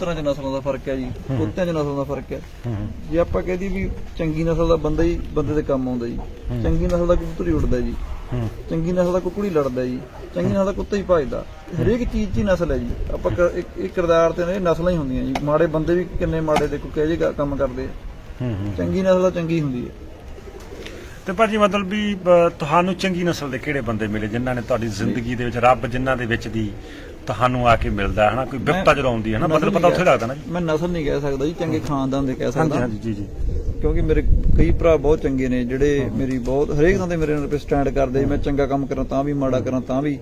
ਤਰ੍ਹਾਂ ਚ ਨਸਲਾਂ ਦਾ ਫ਼ਰਕ ਹੈ ਜੀ ਕੁੱਤਿਆਂ ਚ ਨਸਲਾਂ ਦਾ ਫ਼ਰਕ ਹੈ। ਜੇ ਆਪਾਂ ਕਹਦੀ ਵੀ ਚੰਗੀ ਨਸਲ ਦਾ ਬੰਦਾ ਹੀ ਬੰਦੇ ਦੇ ਕੰਮ ਆਉਂਦਾ ਜੀ ਚੰਗੀ ਨਸਲ ਦਾ ਕਬੂਤਰ ਹੀ ਉੱਡਦਾ ਜੀ ਚੰਗੀ ਨਸਲ ਦਾ ਕੁੱਕੜੀ ਲੜਦਾ ਜੀ ਚੰਗੀ ਨਸਲ ਦਾ ਕੁੱਤਾ ਹੀ ਭਜਦਾ। ਹਰੇਕ ਚੀਜ਼ 'ਚ ਹੀ ਨਸਲ ਹੈ ਜੀ। ਆਪਾਂ ਇੱਕ ਕਿਰਦਾਰ ਤੇ ਨੇ ਨਸਲਾਂ ਹੀ ਹੁੰਦੀਆਂ ਜੀ। ਮਾੜੇ ਬੰਦੇ ਵੀ ਕਿੰਨੇ ਮਾੜੇ ਦੇਖੋ ਕਿਹੋ ਜਿਹੇ ਕੰਮ ਕਰਦੇ ਆ। ਚੰਗੀ ਨਸਲ ਦਾ ਚੰਗੀ ਹੁੰਦੀ ਹੈ। ਤੇ ਭਾਜੀ ਮਤਲਬ ਵੀ ਤੁਹਾਨੂੰ ਚੰਗੀ ਨਸਲ ਦੇ ਕਿਹੜੇ ਬੰਦੇ ਮਿਲੇ ਜਿਨ੍ਹਾਂ ਨੇ ਤੁਹਾਡੀ ਜ਼ਿੰਦਗੀ ਦੇ ਵਿੱਚ ਰੱਬ ਜਿਨ੍ਹਾਂ ਦੇ ਵਿੱਚ ਦੀ ਤੁਹਾਨੂੰ ਆ ਕੇ ਮਿਲਦਾ ਹੈ ਹਨਾ ਕੋਈ ਵਿਪਤਾ ਜਦੋਂ ਆਉਂਦੀ ਹੈ ਨਾ ਮਤਲਬ ਪਤਾ ਉੱਥੇ ਲੱਗਦਾ ਨਾ ਜੀ। ਮੈਂ ਨਸਲ ਨਹੀਂ ਕਹਿ ਸਕਦਾ ਜੀ ਚੰਗੇ ਖਾਨਦਾਨ ਦੇ ਕਹਿ ਸਕਦਾ। ਹਾਂਜੀ ਜੀ ਜੀ। ਕਿਉਂਕਿ ਮੇਰੇ ਕਈ ਭਰਾ ਬਹੁਤ ਚੰਗੇ ਨੇ ਜਿਹੜੇ ਮੇਰੀ ਬਹੁਤ ਹਰੇਕ ਥਾਂ ਤੇ ਮੇਰੇ ਨਾਲ ਸਟੈਂਡ ਕਰਦੇ। ਮੈਂ ਚੰਗਾ ਕੰਮ ਕਰਾਂ ਤਾਂ ਵੀ ਮਾੜਾ ਕਰਾਂ ਤਾਂ ਵੀ।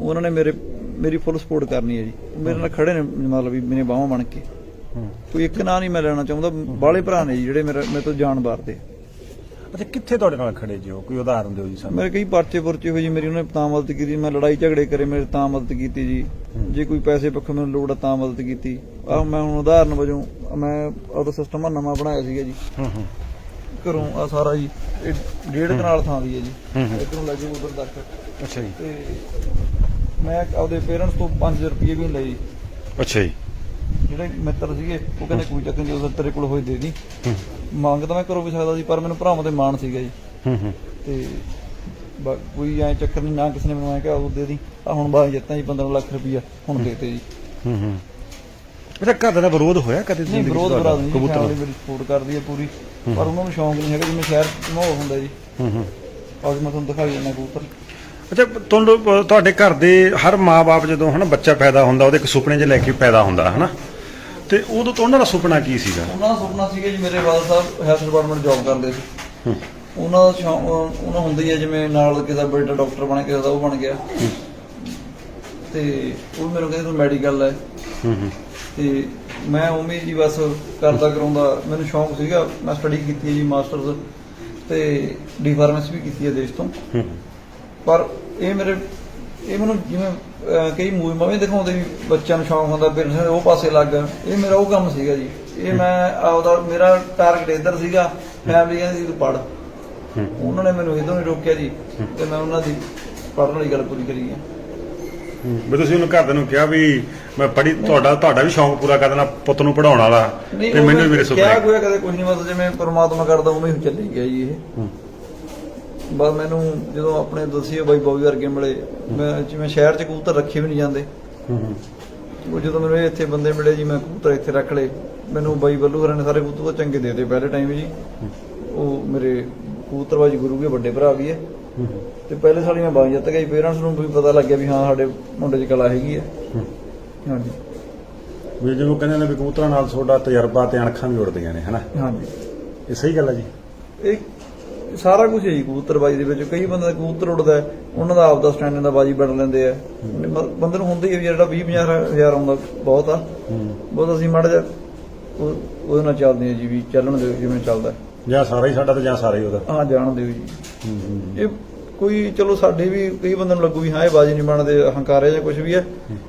ਉਹਨਾਂ ਨੇ ਮੇਰੇ ਮੇਰੀ ਫੁੱਲ ਸਪੋਰਟ ਕਰਨੀ ਹੈ ਜੀ। ਮੇਰੇ ਨਾਲ ਖੜੇ ਨੇ ਮਤਲਬ ਵੀ ਮੇਰੇ ਬਾਹਾਂ ਬਣ ਕੇ। ਕੋਈ ਇੱਕ ਨਾਂ ਨਹੀਂ ਮੈਂ ਲੈਣਾ ਚਾਹੁੰਦਾ ਬਾਲੇ ਭਰਾ ਨੇ ਜਿਹੜੇ ਮੇਰੇ ਮੇਰੇ ਤੋਂ ਜਾਨ ਬਾਰਦੇ ਅੱਛਾ ਕਿੱਥੇ ਤੁਹਾਡੇ ਨਾਲ ਖੜੇ ਜੀ ਉਹ? ਕੋਈ ਉਦਾਹਰਨ ਦਿਓ ਜੀ ਸਾਨੂੰ। ਮੇਰੇ ਕਈ ਪਰਚੇ ਪੁਰਚੇ ਹੋਏ ਜੀ ਮੇਰੀ ਉਹਨੇ ਤਾਂ ਮਦਦ ਕੀਤੀ ਮੈਂ ਲੜਾਈ ਝਗੜੇ ਕਰੇ ਮੇਰੇ ਤਾਂ ਮਦਦ ਕੀਤੀ ਜੀ। ਜੇ ਕੋਈ ਪੈਸੇ ਪੱਖੋਂ ਮੈਨੂੰ ਲੋੜ ਆ ਤਾਂ ਮਦਦ ਕੀਤੀ। ਆ ਮੈਂ ਹੁਣ ਉਦਾਹਰਨ ਵਜੋਂ ਮੈਂ ਉਹਦਾ ਸਿਸਟਮ ਨਵਾਂ ਬਣਾਇਆ ਸੀਗਾ ਜੀ। ਹੂੰ ਹੂੰ। ਘਰੋਂ ਆ ਸਾਰਾ ਜੀ ਇਹ ਡੇਢ ਕਨਾਲ ਥਾਂ ਦੀ ਹੈ ਜੀ। ਇਧਰੋਂ ਲੱਗੇ ਉਧਰ ਤੱਕ। ਅੱਛਾ ਜੀ। ਤੇ ਮੈਂ ਆਪਦੇ ਪੇਰੈਂਟਸ ਤੋਂ 5000 ਰੁਪਏ ਵੀ ਲਈ ਅੱਛਾ ਜੀ। ਜਿਹੜੇ ਮਿੱਤਰ ਸੀਗੇ ਉਹ ਕਹਿੰਦੇ ਕੋਈ ਚੱਕਰ ਨਹੀਂ ਜਦੋਂ ਤੇਰੇ ਕੋਲ ਹੋਏ ਦੇ ਦੀ। ਮੰਗ ਤਾਂ ਮੈਂ ਕਰੋ ਵੀ ਸਕਦਾ ਸੀ ਪਰ ਮੈਨੂੰ ਭਰਾਵਾਂ ਤੇ ਮਾਣ ਸੀਗਾ ਜੀ। ਹੂੰ ਹੂੰ। ਤੇ ਬ- ਕੋਈ ਐ ਚੱਕਰ ਨਹੀਂ ਨਾ ਕਿਸੇ ਨੇ ਮੈਨੂੰ ਐ ਕਿਹਾ ਉਹ ਦੇ ਦੀ। ਆ ਹੁਣ ਬਾਅਦ ਜਿੱਤਾਂ ਜੀ 15 ਲੱਖ ਰੁਪਈਆ ਹੁਣ ਦੇਤੇ ਜੀ। ਹੂੰ ਹੂੰ। ਅੱਛਾ ਘਰ ਦਾ ਵਿਰੋਧ ਹੋਇਆ ਕਦੇ ਨਹੀਂ ਜ਼ਿੰਦਗੀ 'ਚ ਵਿਰੋਧ ਤੁਹਾਡਾ? ਬਰਾ ਨਹੀਂ ਕਬੂਤਰ ਫੈਮਿਲੀ ਮੇਰੀ ਸਪੋਰਟ ਕਰਦੀ ਹੈ ਪੂਰੀ। ਪਰ ਉਹਨਾਂ ਨੂੰ ਸ਼ੌਂਕ ਨਹੀਂ ਹੈਗਾ ਜਿਵੇਂ ਸ਼ਹਿਰ ਮਾਹੌਲ ਹੁੰਦਾ ਜੀ। ਹੂੰ ਹੂੰ। ਅੱਜ ਮੈਂ ਤੁਹਾਨੂੰ ਦਿਖਾਈ ਜਾਂਦਾ ਕਬੂਤਰ। ਅੱਛਾ ਤੁਹਾਨੂੰ ਤੁਹਾਡੇ ਘਰ ਦੇ ਹਰ ਮਾਪੇ ਜਦੋਂ ਹਨਾ ਬੱਚਾ ਪੈਦਾ ਹੁੰਦਾ ਉਹਦੇ ਇੱਕ ਸੁਪਨੇ 'ਚ ਲੈ ਕੇ ਪੈਦਾ ਹੁੰਦਾ ਹਨਾ? ਤੇ ਉਦੋਂ ਤੋਂ ਉਹਨਾਂ ਦਾ ਸੁਪਨਾ ਕੀ ਸੀਗਾ? ਉਹਨਾਂ ਦਾ ਸੁਪਨਾ ਸੀਗਾ ਜੀ ਮੇਰੇ ਫਾਦਰ ਸਾਹਿਬ ਹੈਲਥ ਡਿਪਾਰਟਮੈਂਟ ਜੌਬ ਕਰਦੇ ਸੀ। ਉਹਨਾਂ ਦਾ ਉਹਨਾਂ ਹੁੰਦਾ ਹੀ ਜਿਵੇਂ ਨਾਲ ਕਿਸੇ ਦਾ ਬੇਟਾ ਡਾਕਟਰ ਬਣ ਕੇ ਉਹਦਾ ਉਹ ਬਣ ਗਿਆ। ਤੇ ਉਹ ਮੈਨੂੰ ਕਹਿੰਦੇ ਤੂੰ ਮੈਡੀਕਲ ਹੈ ਹੂੰ ਹੂੰ। ਤੇ ਮੈਂ ਉਵੇਂ ਜੀ ਬਸ ਕਰਦਾ ਕਰਾਉਂਦਾ ਮੈਨੂੰ ਸ਼ੌਂਕ ਸੀਗਾ। ਮੈਂ ਸਟੱਡੀ ਕੀਤੀ ਹੈ ਜੀ ਮਾਸਟਰਸ ਤੇ ਡੀ ਫਾਰਮੇਸੀ ਵੀ ਕੀਤੀ ਹੈ ਦੇਸ਼ ਤੋਂ। ਹੂੰ। ਪਰ ਇਹ ਮੇਰੇ ਇਹ ਮੈਨੂੰ ਜਿਵੇਂ ਕਈ ਮੂਵੀ ਮਵੇਂ ਦਿਖਾਉਂਦੇ ਵੀ ਬੱਚਿਆਂ ਨੂੰ ਸ਼ੌਂਕ ਹੁੰਦਾ ਪੇਰੈਂਟਸ ਨੇ ਉਹ ਪਾਸੇ ਲੱਗ। ਇਹ ਮੇਰਾ ਉਹ ਕੰਮ ਸੀਗਾ ਜੀ। ਇਹ ਮੈਂ ਆਪਦਾ ਮੇਰਾ ਟਾਰਗੇਟ ਇੱਧਰ ਸੀਗਾ ਫੈਮਿਲੀ ਕਹਿੰਦੀ ਸੀ ਤੂੰ ਪੜ੍ਹ। ਹੂੰ। ਉਹਨਾਂ ਨੇ ਮੈਨੂੰ ਇਦੋਂ ਨਹੀਂ ਰੋਕਿਆ ਜੀ ਤੇ ਮੈਂ ਉਹਨਾਂ ਦੀ ਪੜ੍ਹਨ ਵਾਲੀ ਗੱਲ ਪੂਰੀ ਕਰੀ ਹੈ। ਵੀ ਤੁਸੀਂ ਉਹਨੂੰ ਘਰਦਿਆਂ ਨੂੰ ਕਿਹਾ ਵੀ ਮੈਂ ਪੜ੍ਹੀ ਤੁਹਾਡਾ ਤੁਹਾਡਾ ਵੀ ਸ਼ੌਂਕ ਪੂਰਾ ਕਰ ਦੇਣਾ ਪੁੱਤ ਨੂੰ ਪੜਾਉਣ ਵਾਲਾ। ਤੇ ਮੈਨੂੰ ਵੀ ਮੇਰੇ ਕਿਹਾ ਸੁਪਨੇ ਕੋਈ ਕਦੇ ਕੁਝ ਨਹੀਂ ਬਸ ਜਿਵੇਂ ਪ੍ਰਮਾਤਮਾ ਕਰਦਾ ਉਵੇਂ ਹੀ ਚੱਲੀ ਗਿਆ ਜੀ ਇਹ। ਹੂੰ। ਬਸ ਮੈਨੂੰ ਜਦੋਂ ਆਪਣੇ ਦਸੀਏ ਬਾਈ ਬੋਬੀ ਵਰਗੇ ਮਿਲੇ ਮੈਂ ਜਿਵੇਂ ਸ਼ਹਿਰ 'ਚ ਕਬੂਤਰ ਰੱਖੇ ਵੀ ਨਹੀਂ ਜਾਂਦੇ। ਹੂੰ ਹੂੰ। ਉਹ ਜਦੋਂ ਮੈਨੂੰ ਇੱਥੇ ਬੰਦੇ ਮਿਲੇ ਜੀ ਮੈਂ ਕਬੂਤਰ ਇੱਥੇ ਰੱਖ ਲਏ। ਮੈਨੂੰ ਬਾਈ ਬੱਲੂ ਹਰਾਂ ਨੇ ਸਾਰੇ ਕਬੂਤਰ ਚੰਗੇ ਦੇ ਦਿੱਤੇ ਪਹਿਲੇ ਟਾਈਮ ਜੀ। ਉਹ ਮੇਰੇ ਕਬੂਤਰਬਾਜੀ ਗੁਰੂ ਵੀ ਵੱਡੇ ਭਰਾ ਵੀ ਹੈ ਤੇ ਪਹਿਲੇ ਸਾਲੀ ਮੈਂ ਬਾਈ ਜਿੱਤ ਗਈ ਪੇਰੈਂਟਸ ਨੂੰ ਵੀ ਪਤਾ ਲੱਗਿਆ ਵੀ ਹਾਂ ਸਾਡੇ ਮੁੰਡੇ 'ਚ ਕਲਾ ਹੈਗੀ ਹੂੰ। ਹਾਂਜੀ। ਵੀ ਜਿਵੇਂ ਕਹਿੰਦੇ ਨੇ ਵੀ ਕਬੂਤਰਾਂ ਨਾਲ ਤੁਹਾਡਾ ਤਜਰਬਾ ਤੇ ਅਣਖਾਂ ਵੀ ਉੜਦੀਆਂ ਨੇ ਹਨਾ? ਹਾਂਜੀ। ਇਹ ਸਹੀ ਗੱਲ ਹੈ ਜੀ? ਇਹ ਸਾਰਾ ਕੁਝ ਹੈ ਜੀ ਕਬੂਤਰਬਾਜੀ ਦੇ ਵਿੱਚ। ਕਈ ਬੰਦੇ ਦਾ ਕਬੂਤਰ ਉੱਡਦਾ ਹੈ, ਉਹਨਾਂ ਦਾ ਆਪਦਾ ਸਟੈਂਡਿੰਗ ਦਾ ਬਾਜੀ ਬਣ ਲੈਂਦੇ ਆ। ਬੰਦੇ ਨੂੰ ਹੁੰਦੀ ਹੈ ਵੀ ਜਿਹੜਾ 20 50 ਹਜ਼ਾਰ ਆਉਂਦਾ ਬਹੁਤ ਆ। ਹੂੰ। ਬਹੁਤ ਅਸੀਂ ਮਾੜਾ ਉਹ- ਉਹਦੇ ਨਾਲ ਚੱਲਦੇ ਆ ਜੀ ਵੀ ਚੱਲਣ ਦਿਓ ਜਿਵੇਂ ਚੱਲਦਾ। ਜਾਂ ਸਾਰਾ ਹੀ ਸਾਡਾ ਤੇ ਜਾਂ ਸਾਰਾ ਹੀ ਉਹਦਾ। ਹਾਂ ਜਾਣ ਦਿਓ ਜੀ। ਹੂੰ ਹੂੰ ਇਹ ਕੋਈ ਚਲੋ ਸਾਡੇ ਵੀ ਕਈ ਬੰਦਿਆਂ ਨੂੰ ਲੱਗੂ ਵੀ ਹਾਂ ਇਹ ਬਾਜੀ ਨਹੀਂ ਬਣਦੇ ਹੰਕਾਰੇ ਜਾਂ ਕੁਝ ਵੀ ਹੈ।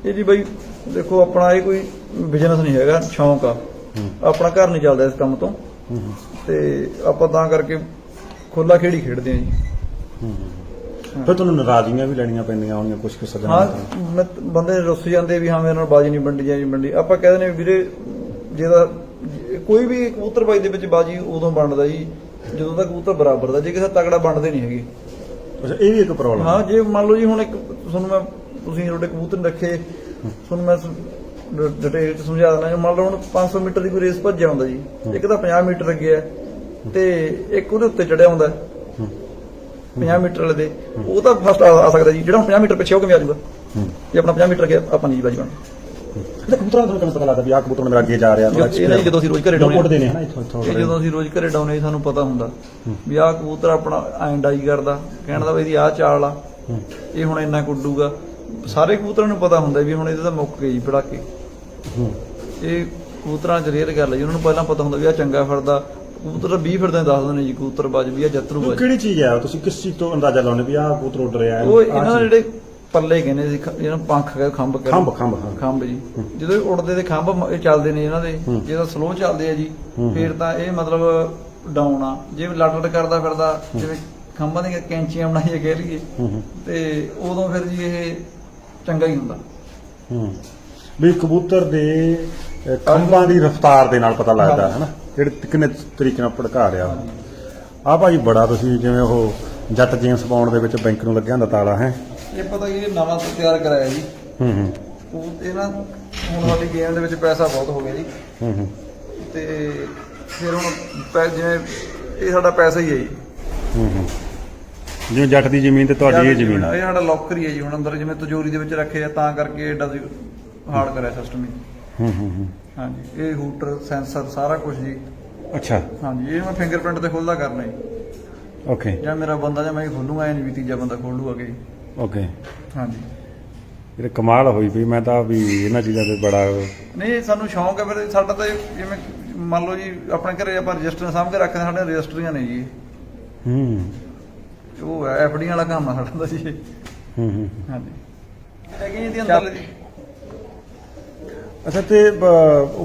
ਇਹ ਜੀ ਬਈ ਦੇਖੋ ਆਪਣਾ ਇਹ ਕੋਈ ਬਿਜ਼ਨਸ ਨਹੀਂ ਹੈਗਾ ਸ਼ੌਂਕ ਆ। ਹੂੰ। ਆਪਣਾ ਘਰ ਨਹੀਂ ਚੱਲਦਾ ਇਸ ਕੰਮ ਤੋਂ। ਹੂੰ ਹੂੰ। ਤੇ ਆਪਾਂ ਤਾਂ ਕਰਕੇ ਖੁੱਲਾ ਖੇੜੀ ਖੇਡਦੇ ਆ ਜੀ। ਫਿਰ ਤੁਹਾਨੂੰ ਨਾਰਾਜ਼ੀਆਂ ਵੀ ਲੈਣੀਆਂ ਪੈਂਦੀਆਂ ਹੋਣੀਆਂ ਕੁਝ ਕੁ ਸੱਜਣਾ ਹਾਂ ਮੈਂ ਬੰਦੇ ਰੁੱਸ ਜਾਂਦੇ ਵੀ ਹਾਂ ਮੇਰੇ ਨਾਲ ਬਾਜੀ ਨਹੀਂ ਵੰਡੀ ਜਾਈ ਵੰਡੀ। ਆਪਾਂ ਕਹਿੰਦੇ ਨੇ ਵੀਰੇ ਜਿਹਦਾ ਕੋਈ ਵੀ ਕਬੂਤਰਬਾਜੀ ਦੇ ਵਿੱਚ ਬਾਜੀ ਉਦੋਂ ਬਣਦਾ ਜੀ ਜਦੋਂ ਤੱਕ ਕਬੂਤਰ ਬਰਾਬਰ ਦਾ ਜੇ ਕਿਸੇ ਤਗੜਾ ਬਣਦੇ ਨਹੀਂ ਹੈਗੇ। ਅੱਛਾ ਇਹ ਵੀ ਇੱਕ ਪ੍ਰੋਬਲਮ ਹਾਂ ਜੇ ਮੰਨ ਲਓ ਜੀ ਹੁਣ ਇੱਕ ਤੁਹਾਨੂੰ ਮੈਂ ਤੁਸੀਂ ਤੁਹਾਡੇ ਕਬੂਤਰ ਰੱਖੇ ਤੁਹਾਨੂੰ ਮੈਂ ਡਿਟੇਲ ਚ ਸਮਝਾ ਦਿੰਦਾ ਜੀ। ਮੰਨ ਲਓ ਹੁਣ 500 ਮੀਟਰ ਦੀ ਕੋਈ ਰੇਸ ਭੱਜਿਆ ਹੁੰਦਾ ਜੀ ਇੱਕ ਤਾਂ 50 ਮੀਟਰ ਅੱਗੇ ਹੈ। ਤੇ ਇੱਕ ਉਹਦੇ ਉੱਤੇ ਚੜਿਆ ਹੁੰਦਾ। ਹੈ। 50 ਮੀਟਰ ਵਾਲੇ ਦੇ। ਉਹ ਤਾਂ ਫਸਟ ਆ ਸਕਦਾ ਜੀ। ਜਿਹੜਾ ਹੁਣ 50 ਮੀਟਰ ਪਿੱਛੇ ਉਹ ਕਿਵੇਂ ਆ ਜਾਊਗਾ? ਜੇ ਆਪਣਾ 50 ਮੀਟਰ ਅੱਗੇ ਆਪਾਂ ਨਹੀਂ ਬਾਜੀ ਬਣ ਤੇ ਕਬੂਤਰਾਂ ਤੋਂ ਕਿਵੇਂ ਪਤਾ ਲੱਗਦਾ ਵੀ ਆਹ ਕਬੂਤਰ ਮੇਰਾ ਅੱਗੇ ਜਾ ਰਿਹਾ ਇਹ ਨਹੀਂ ਜਦੋਂ ਅਸੀਂ ਰੋਜ਼ ਘਰੇ ਡਾਉਨੇ ਉੱਡਦੇ ਨੇ। ਹਨਾ ਇੱਥੋਂ ਜਦੋਂ ਅਸੀਂ ਰੋਜ਼ ਘਰੇ ਡਾਉਨੇ ਸਾਨੂੰ ਪਤਾ ਹੁੰਦਾ ਵੀ ਆਹ ਕਬੂਤਰ ਆਪਣਾ ਐਂ ਡਾਈ ਕਰਦਾ। ਕਹਿਣ ਦਾ ਵੀ ਇਹਦੀ ਆਹ ਚਾਲ ਆ। ਇਹ ਹੁਣ ਇੰਨਾ ਕੁੱਡੂਗਾ ਸਾਰੇ ਕਬੂਤਰਾਂ ਨੂੰ ਪਤਾ ਹੁੰਦਾ ਵੀ ਹੁਣ ਇਹਦੇ ਤਾਂ ਮੁੱਕ ਗਈ ਪੜਾਕੇ ਇਹ ਕਬੂਤਰਾਂ 'ਚ ਰੇਅਰ ਗੱਲ ਹੈ ਜੀ। ਉਹਨਾਂ ਨੂੰ ਪਹਿਲਾਂ ਪਤਾ ਹੁੰਦਾ ਵੀ ਆ ਚੰਗਾ ਫਿਰਦਾ ਕਬੂਤਰ ਤਾਂ 20 ਫਿਰਦੇ ਦੱਸ ਦਿੰਦੇ ਨੇ ਜੀ ਕਬੂਤਰ ਬਾਜ ਵੀ ਆ ਜੱਤਰੂ ਉਹ ਕਿਹੜੀ ਚੀਜ਼ ਹੈ? ਤੁਸੀਂ ਕਿਸ ਚੀਜ਼ ਤੋਂ ਅੰਦਾਜ਼ਾ ਲਾਉਂਦੇ ਵੀ ਆਹ ਕਬੂਤਰ ਉੱਡ ਰਿਹਾ ਹੈ? ਉਹ ਆਹ ਇਹਨਾਂ ਦੇ ਚੀਜ਼। ਜਿਹੜੇ ਪੱਲੇ ਕਹਿੰਦੇ ਸੀ ਖ- ਜਿਹਨਾਂ ਨੂੰ ਪੰਖ ਕਹਿੰਦੇ ਖੰਭ ਕਹਿੰਦੇ। ਖੰਭ ਖੰਭ ਹਾਂ। ਖੰਭ ਜੀ। ਜਦੋਂ ਇਹ ਉੜਦੇ ਤੇ ਖੰਭ ਮ- ਇਹ ਚੱਲਦੇ ਨੇ ਇਹਨਾਂ ਦੇ। ਜੇ ਤਾਂ ਸਲੋ ਚੱਲਦੇ ਆ ਜੀ। ਫਿਰ ਤਾਂ ਇਹ ਮਤਲਬ ਡਾਊਨ ਆ। ਜੇ ਲੱਟ ਲੱਟ ਕਰਦਾ ਫਿਰਦਾ ਜਿਵੇਂ ਖੰਭਾਂ ਦੀਆਂ ਕੈਂਚੀਆਂ ਬਣਾਈਏ ਕਹਿ ਲਈਏ ਤੇ ਉਦੋਂ ਫਿਰ ਜੀ ਇਹ ਚੰਗਾ ਹੀ ਹੁੰਦਾ। ਹੂੰ। ਵੀ ਕਬੂਤਰ ਦੇ ਖੰਭਾਂ ਦੀ ਰਫ਼ਤਾਰ ਦੇ ਨਾਲ ਪਤਾ ਲੱਗਦਾ ਹੈ। ਨਾ ਜਿਹੜੇ ਕਿੰਨੇ ਤਰੀਕੇ ਨਾਲ ਭੜਕਾ ਰਿਹਾ? ਆ ਭਾਜੀ ਬੜਾ ਤੁਸੀਂ ਜਿਵੇਂ ਉਹ ਜੱਟ ਜੇਮਸ ਬੌਂਡ ਦੇ ਵਿੱਚ ਬੈਂਕ ਨੂੰ ਲੱਗਿਆ ਹੁੰਦਾ ਤਾਲਾ ਹੈ? ਇਹ ਪਤਾ ਕੀ ਇਹ ਨਵਾਂ ਤਿਆਰ ਕਰਾਇਆ ਜੀ। ਹੂੰ ਹੂੰ। ਉਹ ਇਹ ਨਾ ਹੁਣ ਸਾਡੀ ਗੇਮ ਦੇ ਵਿੱਚ ਪੈਸਾ ਬਹੁਤ ਹੋ ਗਿਆ ਜੀ। ਹੂੰ ਹੂੰ। ਤੇ ਫਿਰ ਹੁਣ ਪੈ- ਜਿਵੇਂ ਇਹ ਸਾਡਾ ਪੈਸਾ ਹੀ ਹੈ ਜੀ। ਹੂੰ ਹੂੰ। ਜਿਵੇਂ ਜੱਟ ਦੀ ਜ਼ਮੀਨ ਤੇ ਤੁਹਾਡੀ ਇਹ ਜ਼ਮੀਨ ਇਹ ਸਾਡਾ ਲੋਕਰ ਹੀ ਹੈ ਜੀ ਹੁਣ ਅੰਦਰ ਜਿਵੇਂ ਤਜੋਰੀ ਦੇ ਵਿੱਚ ਰੱਖੇ ਆ ਤਾਂ ਕਰਕੇ ਏਡਾ ਹਾਰਡ ਕਰਿਆ ਸਿਸਟਮ ਹੀ। ਹੂੰ ਹੂੰ ਹੂੰ। ਹਾਂਜੀ ਇਹ ਹੂਟਰ ਸੈਂਸਰ ਸਾਰਾ ਕੁਝ ਜੀ। ਅੱਛਾ। ਹਾਂਜੀ ਇਹ ਮੈਂ ਫਿੰਗਰਪ੍ਰਿੰਟ ਤੇ ਖੋਲਦਾ ਕਰਨਾ ਜੀ। ਓਕੇ ਜਾਂ ਮੇਰਾ ਬੰਦਾ ਜਾਂ ਮੈਂ ਹੀ ਖੋਲੂਗਾ ਐ ਨਹੀਂ ਵੀ ਤੀਜਾ ਬੰਦਾ ਖੋਲੂਗਾ ਕਿ ਓਕੇ ਹਾਂਜੀ। ਇਹ ਕਮਾਲ ਹੋਈ ਵੀ ਮੈਂ ਤਾਂ ਵੀ ਇਹਨਾਂ ਚੀਜ਼ਾਂ ਤੇ ਬੜਾ ਨਹੀਂ ਇਹ ਸਾਨੂੰ ਸ਼ੌਂਕ ਹੈ ਫਿਰ ਸਾਡਾ ਤਾਂ ਇਹ ਜਿਵੇਂ ਮੰਨ ਲਓ ਜੀ ਆਪਣੇ ਘਰੇ ਆਪਾਂ ਰਜਿਸਟਰ ਸਾਂਭ ਕੇ ਰੱਖਦੇ ਹਾਂ, ਸਾਡੇ ਰਜਿਸਟਰੀਆਂ ਨੇ ਜੀ। ਹੂੰ। ਉਹ ਐਫਡੀਆਂ ਵਾਲਾ ਕੰਮ ਆ ਸਾਡਾ ਤਾਂ ਜੀ। ਹੂੰ ਹੂੰ ਹਾਂਜੀ। ਹੈਗੀ ਇਹਦੀ ਅੰਦਰ ਜੀ। ਅੱਛਾ ਤੇ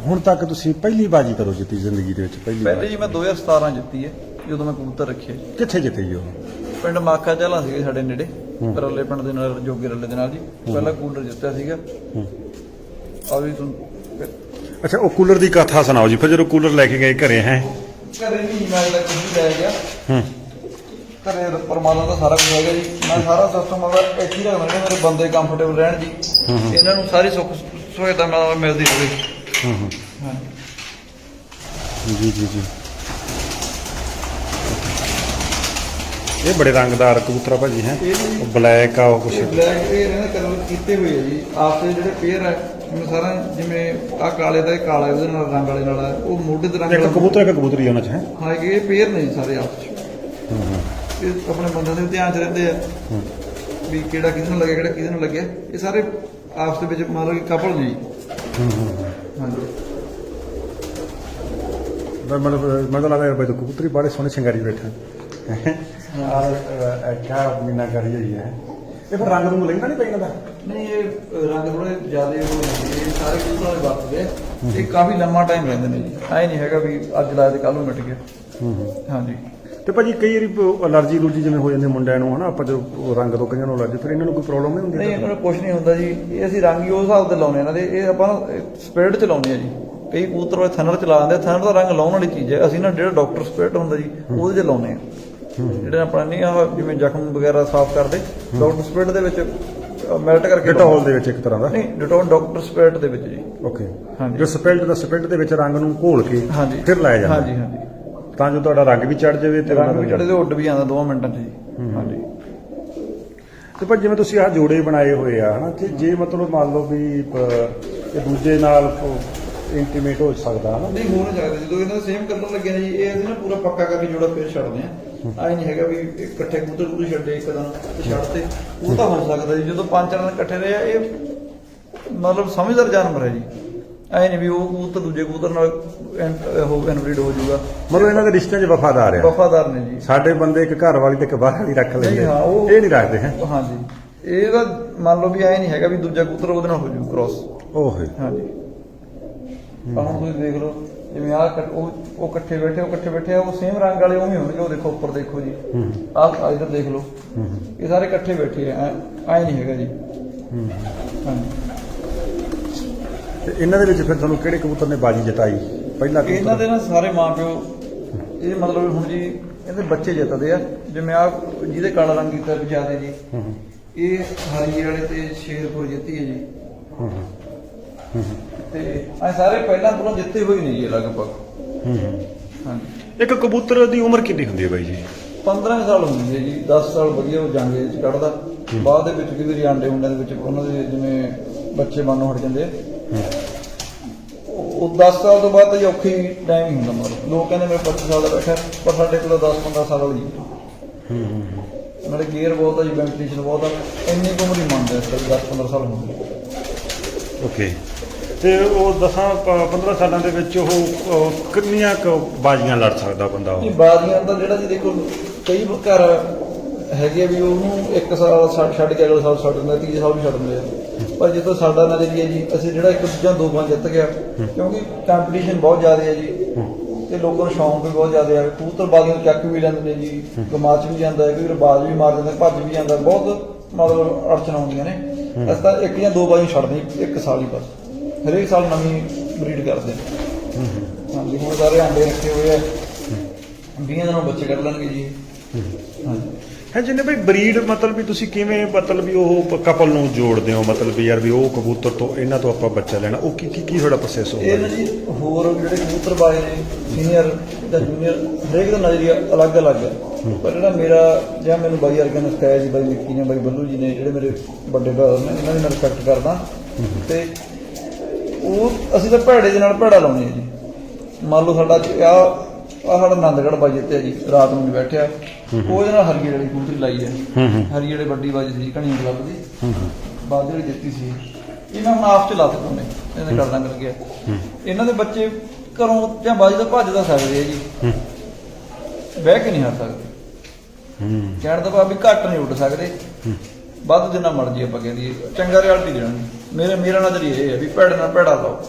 ਹੁਣ ਤੱਕ ਤੁਸੀਂ ਪਹਿਲੀ ਬਾਜੀ ਕਦੋਂ ਜਿੱਤੀ ਜ਼ਿੰਦਗੀ ਦੇ ਵਿੱਚ? ਪਹਿਲੀ ਪਹਿਲੇ ਜੀ ਮੈਂ 2017 ਜਿੱਤੀ ਹੈ ਜਦੋਂ ਮੈਂ ਕਬੂਤਰ ਰੱਖੇ ਕਿੱਥੇ ਜਿੱਤੇ ਜੀ ਉਹ? ਪਿੰਡ ਮਾਖਾ ਚਾਲਾ ਸੀਗੇ ਸਾਡੇ ਨੇੜੇ ਰੱਲੇ ਪਿੰਡ ਦੇ ਨਾਲ ਜੋਗੀ ਰੱਲੇ ਦੇ ਨਾਲ ਜੀ। ਪਹਿਲਾ ਕੂਲਰ ਜਿੱਤਿਆ ਸੀਗਾ। ਹੂੰ। ਆ ਵੀ ਤੁਹਾਨੂੰ ਅੱਛਾ ਉਹ ਕੂਲਰ ਦੀ ਕਥਾ ਸੁਣਾਓ ਜੀ ਫਿਰ ਜਦੋਂ ਕੂਲਰ ਲੈ ਕੇ ਗਏ ਘਰੇ ਹੈ? ਘਰੇ ਨਹੀਂ ਮੈਂ ਲੈ ਕੇ ਲੈ ਗਿਆ। ਹੂੰ। ਘਰੇ ਪਰਮਾਤਮਾ ਦਾ ਸਾਰਾ ਕੁਝ ਹੈਗਾ ਜੀ। ਮੈਂ ਸਾਰਾ ਸਿਸਟਮ ਇੱਥੇ ਹੀ ਰੱਖਦਾ ਮੇਰੇ ਬੰਦੇ ਕੰਫਰਟੇਬਲ ਰਹਿਣ ਜੀ। ਇਹਨਾਂ ਨੂੰ ਸਾਰੀ ਸੁੱਖ ਸਹੂਲਤਾਂ ਨਾਲ ਮਿਲਦੀ ਰਹੇ ਹੂੰ ਹੂੰ। ਹਾਂਜੀ ਜੀ ਜੀ ਜੀ। ਇਹ ਬੜੇ ਰੰਗਦਾਰ ਕਬੂਤਰ ਆ ਭਾਜੀ ਹੈ। ਇਹ ਜੀ ਬਲੈਕ ਆ ਉਹ ਕੁਛ। ਇਹ ਬਲੈਕ ਪੇਅਰ ਇਹਨਾਂ ਕਲਰ ਕੀਤੇ ਹੋਏ ਆ ਜੀ। ਆਪਸ ਦੇ ਜਿਹੜੇ ਪੇਅਰ ਹੈ ਜਿਵੇਂ ਸਾਰਾ ਜਿਵੇਂ ਆ ਕਾਲੇ ਦਾ ਇਹ ਕਾਲਾ ਹੈ, ਉਹਦੇ ਨਾਲ ਰੰਗ ਵਾਲੇ ਨਾਲ ਹੈ, ਉਹ ਮੋਢੇ ਦੇ ਰੰਗ ਇੱਕ ਵਾਲਾ- ਕਬੂਤਰ ਇੱਕ ਕਬੂਤਰੀ ਉਹਨਾਂ ਚ ਹੈ। ਹਾਂ ਇਹ ਪੇਅਰ ਨੇ ਜੀ ਸਾਰੇ ਆਪਸ ਚ। ਹੂੰ ਹੂੰ। ਇਹ ਆਪਣੇ ਬੰਦਿਆਂ ਦੇ ਧਿਆਨ ਚ ਰਹਿੰਦੇ ਆ। ਹੂੰ। ਵੀ ਕਿਹੜਾ ਕਿਹਦੇ ਨੂੰ ਲੱਗਿਆ ਕਿਹੜਾ ਕਿਹਦੇ ਨੂੰ ਲੱਗਿਆ ਇਹ ਸਾਰੇ ਆਪਸ ਦੇ ਵਿੱਚ ਮੰਨ ਲਓ ਕਿ ਕਪਲ ਜੀ। ਹੂੰ ਹੂੰ ਹਾਂਜੀ। ਮੈਂ ਮਤਲਬ ਮੈਨੂੰ ਲੱਗਦਾ ਯਾਰ ਬਈ ਤੂੰ ਕਬੂਤਰੀ ਬੜੇ ਸੋਹਣੇ ਸ਼ਿੰਗਾਰੀ ਬੈਠਾ ਆ ਕਾ ਮੀਨਾ ਕਰੀ ਹੋਈ ਹੈ। ਇਹ ਫਿਰ ਰੰਗ ਨੂੰ ਲੈਂਦਾ ਨਹੀਂ ਪੈਣਾ ਦਾ? ਨਹੀਂ ਇਹ ਰੰਗ ਥੋੜੇ ਜ਼ਿਆਦਾ ਸਾਰੇ ਕਬੂਤਰਾਂ ਵਰਤਦੇ ਇਹ ਕਾਫੀ ਲੰਮਾ ਟਾਈਮ ਰਹਿੰਦੇ ਨੇ ਜੀ। ਐ ਨਹੀਂ ਹੈਗਾ ਵੀ ਅੱਜ ਲਾਇਆ ਤੇ ਕੱਲ ਨੂੰ ਮਿਟ ਗਿਆ। ਹੂੰ ਹੂੰ। ਹਾਂਜੀ। ਤੇ ਭਾਜੀ ਕਈ ਵਾਰੀ ਅਲਰਜੀ ਅਲਰਜੀ ਜਿਵੇਂ ਹੋ ਜਾਂਦੀ ਮੁੰਡਿਆਂ ਨੂੰ ਹਨਾ ਆਪਾਂ ਜਦੋਂ ਰੰਗ ਤੋਂ ਕਈਆਂ ਨੂੰ ਅਲਰਜੀ ਫਿਰ ਇਹਨਾਂ ਨੂੰ ਕੋਈ ਪ੍ਰੋਬਲਮ ਨਹੀਂ ਹੁੰਦੀ? ਨਹੀਂ ਇਹਨਾਂ ਨੂੰ ਕੁਝ ਨਹੀਂ ਹੁੰਦਾ ਜੀ। ਇਹ ਅਸੀਂ ਰੰਗ ਹੀ ਉਸ ਹਿਸਾਬ ਦੇ ਲਾਉਨੇ ਇਹਨਾਂ ਦੇ ਇਹ ਆਪਾਂ ਸਪਿਰਿਟ ਚ ਲਾਉਨੇ ਆ ਜੀ। ਕਈ ਕਬੂਤਰ ਵਾਲੇ ਥਨਰ ਚ ਲਾ ਦਿੰਦੇ ਆ ਥਨਰ ਦਾ ਰੰਗ ਲਾਉਣ ਵਾਲੀ ਚੀਜ਼ ਹੈ। ਅਸੀਂ ਨਾ ਜਿਹੜਾ ਡਾਕਟਰ ਸਪਿਰਿਟ ਹੁੰਦਾ ਜੀ ਉਹਦੇ ਚ ਲਾਉਨੇ ਆ ਜਿਹੜੇ ਆਪਣਾ ਨਹੀਂ ਆ ਜਿਵੇਂ ਜ਼ਖਮ ਵਗੈਰਾ ਸਾਫ਼ ਕਰਦੇ ਡਾਕਟਰ ਸਪਿਰਿਟ ਦੇ ਵਿੱਚ ਮੈਲਟ ਕਰਕੇ ਡਟੋਲ ਦੇ ਵਿੱਚ ਇੱਕ ਤਰ੍ਹਾਂ ਦਾ? ਨਹੀਂ ਡਟੋਲ ਡਾਕਟਰ ਸਪਿਰਿਟ ਦੇ ਵਿੱਚ ਜੀ। ਓਕੇ ਹਾਂਜੀ। ਜੋ ਸਪਿਲਟ ਦਾ ਸਪਿਲਟ ਦੇ ਵਿੱਚ ਰੰਗ ਨੂੰ ਘੋਲ ਕੇ ਫਿਰ ਲਾਇਆ ਜਾਂਦਾ। ਹਾਂਜੀ ਹਾਂਜੀ। ਤਾਂ ਜੋ ਤੁਹਾਡਾ ਰੰਗ ਵੀ ਚੜ ਜਾਵੇ ਤੇ ਰੰਗ ਵੀ ਚੜੇ ਤੇ ਉੱਡ ਵੀ ਜਾਂਦਾ 2 ਮਿੰਟਾਂ 'ਚ ਜੀ ਹਾਂਜੀ। ਤੇ ਪਰ ਜਿਵੇਂ ਤੁਸੀਂ ਆਹ ਜੋੜੇ ਬਣਾਏ ਹੋਏ ਆ ਹਨਾ ਤੇ ਜੇ ਮਤਲਬ ਮੰਨ ਲਓ ਵੀ ਇਹ ਦੂਜੇ ਨਾਲ ਇੰਟੀਮੇਟ ਹੋ ਸਕਦਾ ਹਨਾ? ਨਹੀਂ ਹੋ ਨਹੀਂ ਸਕਦਾ ਜਦੋਂ ਇਹਨਾਂ ਦਾ ਸੇਮ ਕਲਰ ਲੱਗਿਆ ਜੀ ਇਹ ਅਸੀਂ ਨਾ ਪੂਰਾ ਪੱਕਾ ਕਰਕੇ ਜੋੜਾ ਫਿਰ ਛੱਡਦੇ ਆ। ਆਈ ਨਹੀਂ ਹੈਗਾ ਵੀ ਇਕੱਠੇ ਕਬੂਤਰ ਕਬੂਤਰ ਛੱਡੇ ਇੱਕ ਦਿਨ ਤੇ ਛੱਡਤੇ ਉਹ ਤਾਂ ਹੋ ਸਕਦਾ ਜੀ ਜਦੋਂ ਪੰਜ ਚਾਰ ਦਿਨ ਇਕੱਠੇ ਰਹੇ ਆ ਇਹ ਮਤਲਬ ਸਮਝਦਾਰ ਜਾਨਵਰ ਹੈ ਜੀ। ਐ ਨਹੀਂ ਵੀ ਉਹ ਕਬੂਤਰ ਦੂਜੇ ਕਬੂਤਰ ਨਾਲ ਐਨ- ਉਹ ਇਨਬਰੀਡ ਹੋ ਜਾਊਗਾ। ਮਤਲਬ ਇਹਨਾਂ ਦੇ ਰਿਸ਼ਤਿਆਂ 'ਚ ਵਫਾਦਾਰ ਆ। ਵਫਾਦਾਰ ਨੇ ਜੀ। ਸਾਡੇ ਬੰਦੇ ਇੱਕ ਘਰ ਵਾਲੀ ਤੇ ਇੱਕ ਬਾਹਰ ਵਾਲੀ ਰੱਖ ਲੈਂਦੇ ਹਾਂ, ਉਹ- ਇਹ ਨਹੀਂ ਰੱਖਦੇ ਹੈ? ਹਾਂਜੀ। ਇਹ ਤਾਂ ਮੰਨ ਲਓ ਵੀ ਐ ਨਹੀਂ ਹੈਗਾ ਵੀ ਦੂਜਾ ਕਬੂਤਰ ਉਹਦੇ ਨਾਲ ਹੋ ਜਾਊ ਕ੍ਰਾਸ ਓਹੇ ਹਾਂਜੀ। ਆਹ ਹੁਣ ਤੁਸੀਂ ਦੇਖ ਲਓ ਜਿਵੇਂ ਆਹ ਕੱਟ- ਉਹ ਉਹ ਇਕੱਠੇ ਬੈਠੇ ਉਹ ਇਕੱਠੇ ਬੈਠੇ ਆ ਉਹ ਸੇਮ ਰੰਗ ਵਾਲੇ ਉਵੇਂ ਹੋਣਗੇ ਉਹ ਦੇਖੋ ਉੱਪਰ ਦੇਖੋ ਜੀ। ਹੂੰ। ਆਹ ਇਧਰ ਦੇਖ ਲਓ। ਇਹ ਸਾਰੇ ਇਕੱਠੇ ਬੈਠੇ ਆ ਐ ਨਹੀਂ ਹੈਗਾ ਜੀ। ਹੂੰ। ਹਾਂਜੀ। ਤੇ ਇਹਨਾਂ ਦੇ ਵਿੱਚ ਫਿਰ ਤੁਹਾਨੂੰ ਕਿਹੜੇ ਕਬੂਤਰ ਨੇ ਬਾਜੀ ਜਿਤਾਈ? ਪਹਿਲਾ ਇਹਨਾਂ ਦੇ ਕਬੂਤਰ ਨਾ ਸਾਰੇ ਮਾਪਿਓ ਇਹ ਮਤਲਬ ਹੁਣ ਜੀ ਇਹਦੇ ਬੱਚੇ ਜਿੱਤਦੇ ਆ। ਜਿਵੇਂ ਆ ਜਿਹਦੇ ਕਾਲਾ ਰੰਗ ਕੀਤਾ ਵਿਚਾਰੇ ਜੀ ਹੂੰ ਹੂੰ। ਇਹ ਹਰੀ ਵਾਲੇ ਤੇ ਸ਼ੇਰਪੁਰ ਜਿੱਤੀ ਹੈ ਜੀ। ਹੂੰ ਹੂੰ। ਤੇ ਸਾਰੇ ਪਹਿਲਾਂ ਪੂਰਾ ਜਿੱਤੇ ਹੋਏ ਨੇ ਜੀ ਲਗਭਗ। ਹੂੰ ਹੂੰ। ਹਾਂਜੀ। ਇੱਕ ਕਬੂਤਰ ਦੀ ਉਮਰ ਕਿੰਨੀ ਹੁੰਦੀ ਹੈ ਬਾਈ ਜੀ? 15 ਸਾਲ ਹੁੰਦੀ ਹੈ ਜੀ 10 ਸਾਲ ਵਧੀਆ ਉਹ ਜਾਂਗੇ ਚ ਕੱਢਦਾ ਬਾਅਦ ਦੇ ਵਿੱਚ ਵਾਰੀ ਆਂਡੇ ਹੁੰਡਿਆਂ ਦੇ ਵਿੱਚ ਉਹਨਾਂ ਦੇ ਜਿਵੇਂ ਬੱਚੇ ਬਾਨੋਂ ਹਟ ਜਾਂਦੇ ਆ। ਉਹ ਉਹ 10 ਸਾਲ ਤੋਂ ਬਾਅਦ ਤਾਂ ਜੀ ਔਖੀ ਟਾਈਮ ਹੀ ਹੁੰਦਾ ਮਤਲਬ ਲੋਕ ਕਹਿੰਦੇ ਮੇਰੇ 25 ਸਾਲ ਦਾ ਬੈਠਾ ਪਰ ਸਾਡੇ ਕੋਲ 10 15 ਸਾਲ ਵਾਲੀ ਹੂੰ। ਹੂੰ ਨਾਲੇ ਗੇਅਰ ਬਹੁਤ ਆ ਜੀ ਵੈਂਟੀਲੇਸ਼ਨ ਬਹੁਤ ਆ। ਇੰਨੀ ਕੁ ਉਮਰ ਹੀ ਮੰਨਦੇ ਇਸ 10 15 ਸਾਲ ਹੁੰਦੇ ਓਕੇ ਤੇ ਉਹ 10 15 ਸਾਲਾਂ ਦੇ ਵਿੱਚ ਉਹ ਕਿੰਨੀਆਂ ਕੁ ਬਾਜੀਆਂ ਲੜ ਸਕਦਾ ਬੰਦਾ ਇਹ ਉਹ ਬਾਜ਼ੀਆਂ ਤਾਂ ਜਿਹੜਾ ਜੀ ਦੇਖੋ ਕਈ ਘਰ ਹੈਗੇ ਆ ਵੀ ਉਹਨੂੰ ਇੱਕ ਸਾਲ ਛੱਡ- ਛੱਡ ਕੇ ਅਗਲੇ ਸਾਲ ਛੱਡ ਦਿੰਦੇ ਤੀਜੇ ਸਾਲ ਵੀ ਛੱਡ ਦਿੰਦੇ ਆ। ਪਰ ਜਦੋਂ ਸਾਡਾ ਨਜ਼ਰੀਆ ਜੀ, ਅਸੀਂ ਜਿਹੜਾ ਇੱਕ ਜਾਂ ਦੋ ਪੰਜ ਜਿੱਤ ਗਿਆ, ਕਿਉਂਕਿ ਕੰਪੀਟੀਸ਼ਨ ਬਹੁਤ ਜ਼ਿਆਦਾ ਹੈ ਜੀ, ਤੇ ਲੋਕਾਂ ਨੂੰ ਸ਼ੌਂਕ ਵੀ ਬਹੁਤ ਜ਼ਿਆਦਾ ਹੈ ਕਬੂਤਰ ਨੂੰ ਚੱਕ ਵੀ ਲੈਂਦੇ ਨੇ ਜੀ ਗਮਾਚ ਵੀ ਜਾਂਦਾ ਹੈ ਕਈ ਵਾਰ ਵੀ ਮਾਰ ਜਾਂਦਾ ਭੱਜ ਵੀ ਜਾਂਦਾ, ਬਹੁਤ ਮਤਲਬ ਅੜਚਣ ਆਉਂਦੀਆਂ ਨੇ। ਅਸੀਂ ਤਾਂ ਇੱਕ ਜਾਂ ਦੋ ਬਾਜ਼ੀ ਛੱਡਦੇ ਇੱਕ ਸਾਲ ਹੀ ਬਸ। ਹਰੇਕ ਸਾਲ ਨਵੀਂ ਬਰੀਡ ਕਰਦੇ ਹਾਂਜੀ, ਹੁਣ ਸਾਰੇ ਆਂਡੇ ਰੱਖੇ ਹੋਏ ਆ। 20 ਦਿਨਾਂ ਬੱਚੇ ਕੱਢ ਲੈਣਗੇ ਜੀ। ਹਾਂਜੀ। ਹੈ ਜਿੰਨੇ ਬਈ ਬਰੀਡ ਮਤਲਬ ਵੀ ਤੁਸੀਂ ਕਿਵੇਂ ਮਤਲਬ ਵੀ ਉਹ ਕਪਲ ਨੂੰ ਜੋੜਦੇ ਹੋ? ਮਤਲਬ ਵੀ ਯਾਰ ਵੀ ਉਹ ਕਬੂਤਰ ਤੋਂ ਇਹਨਾਂ ਤੋਂ ਆਪਾਂ ਬੱਚਾ ਲੈਣਾ। ਉਹ ਕੀ ਕੀ ਕੀ ਤੁਹਾਡਾ ਪ੍ਰੋਸੈਸ ਇਹ ਨਾ ਹੋਊਗਾ ਜੀ ਹੋਰ ਜਿਹੜੇ ਕਬੂਤਰਬਾਜ਼ ਨੇ ਸੀਨੀਅਰ ਜਾਂ ਜੂਨੀਅਰ ਹਰੇਕ ਦਾ ਨਜ਼ਰੀਆ ਅਲੱਗ-ਅਲੱਗ ਹੈ। ਪਰ ਜਿਹੜਾ ਮੇਰਾ ਜਾਂ ਮੈਨੂੰ ਬਾਈ ਵਰਗਾ ਨੇ ਸਿਖਾਇਆ ਜੀ ਬਾਈ ਵਿੱਕੀ ਨੇ ਬਾਈ ਬੱਲੂ ਜੀ ਨੇ ਜਿਹੜੇ ਮੇਰੇ ਵੱਡੇ ਬ੍ਰਦਰ ਨੇ ਇਹਨਾਂ ਦੀ ਮੈਂ ਰਿਸਪੈਕਟ ਕਰਦਾ। ਤੇ ਉਹ ਅਸੀਂ ਤਾਂ ਭੈੜੇ ਦੇ ਨਾਲ ਭੈੜਾ ਲਾਉਂਦੇ ਹਾਂ ਜੀ। ਮੰਨ ਲਓ ਸਾਡਾ ਆ ਆ ਸਾਡਾ ਆਨੰਦਗੜ੍ਹ ਬਾਈ ਜਿੱਤੇ ਜੀ ਰਾਤ ਨੂੰ ਬੈਠਿਆ ਉਹ ਜਿਹਨਾਂ ਹਰੀਏ ਵਾਲੀ ਕਬੂਤਰੀ ਲਾਈ ਹੈ ਹਰੀਏ ਵਾਲੇ ਵੱਡੀ ਬਾਜੀ ਸੀ ਕਣੀ ਕਲੱਬ ਦੀ। ਬਾਅਦ ਜਿਹੜੀ ਜਿੱਤੀ ਸੀ। ਇਹਨਾਂ ਹੁਣ ਆਪ ਚ ਲਾ ਦਿੱਤਾ ਨੇ ਇਹਨੇ ਕਰਦਾ ਕਰ ਗਿਆ ਇਹਨਾਂ ਦੇ ਬੱਚੇ ਘਰੋਂ ਜਾਂ ਬਾਜੀ ਤੋਂ ਭੱਜਦਾ ਸਕਦੇ ਆ ਜੀ। ਬਹਿ ਕੇ ਨਹੀਂ ਹਟ ਸਕਦੇ। ਕਹਿਣ ਦਾ ਭਾਵ ਵੀ ਘੱਟ ਨਹੀਂ ਉੱਡ ਸਕਦੇ। ਵੱਧ ਜਿੰਨਾ ਮਰਜ਼ੀ ਆਪਾਂ ਕਹਿੰਦੀ ਚੰਗਾ ਰਿਆਲਟੀ ਦੇਣਾ ਮੇਰੇ ਮੇਰਾ ਨਜ਼ਰੀਆ ਇਹ ਹੈ ਵੀ ਭੈੜੇ ਨਾਲ ਭੈੜਾ ਲਾਓ।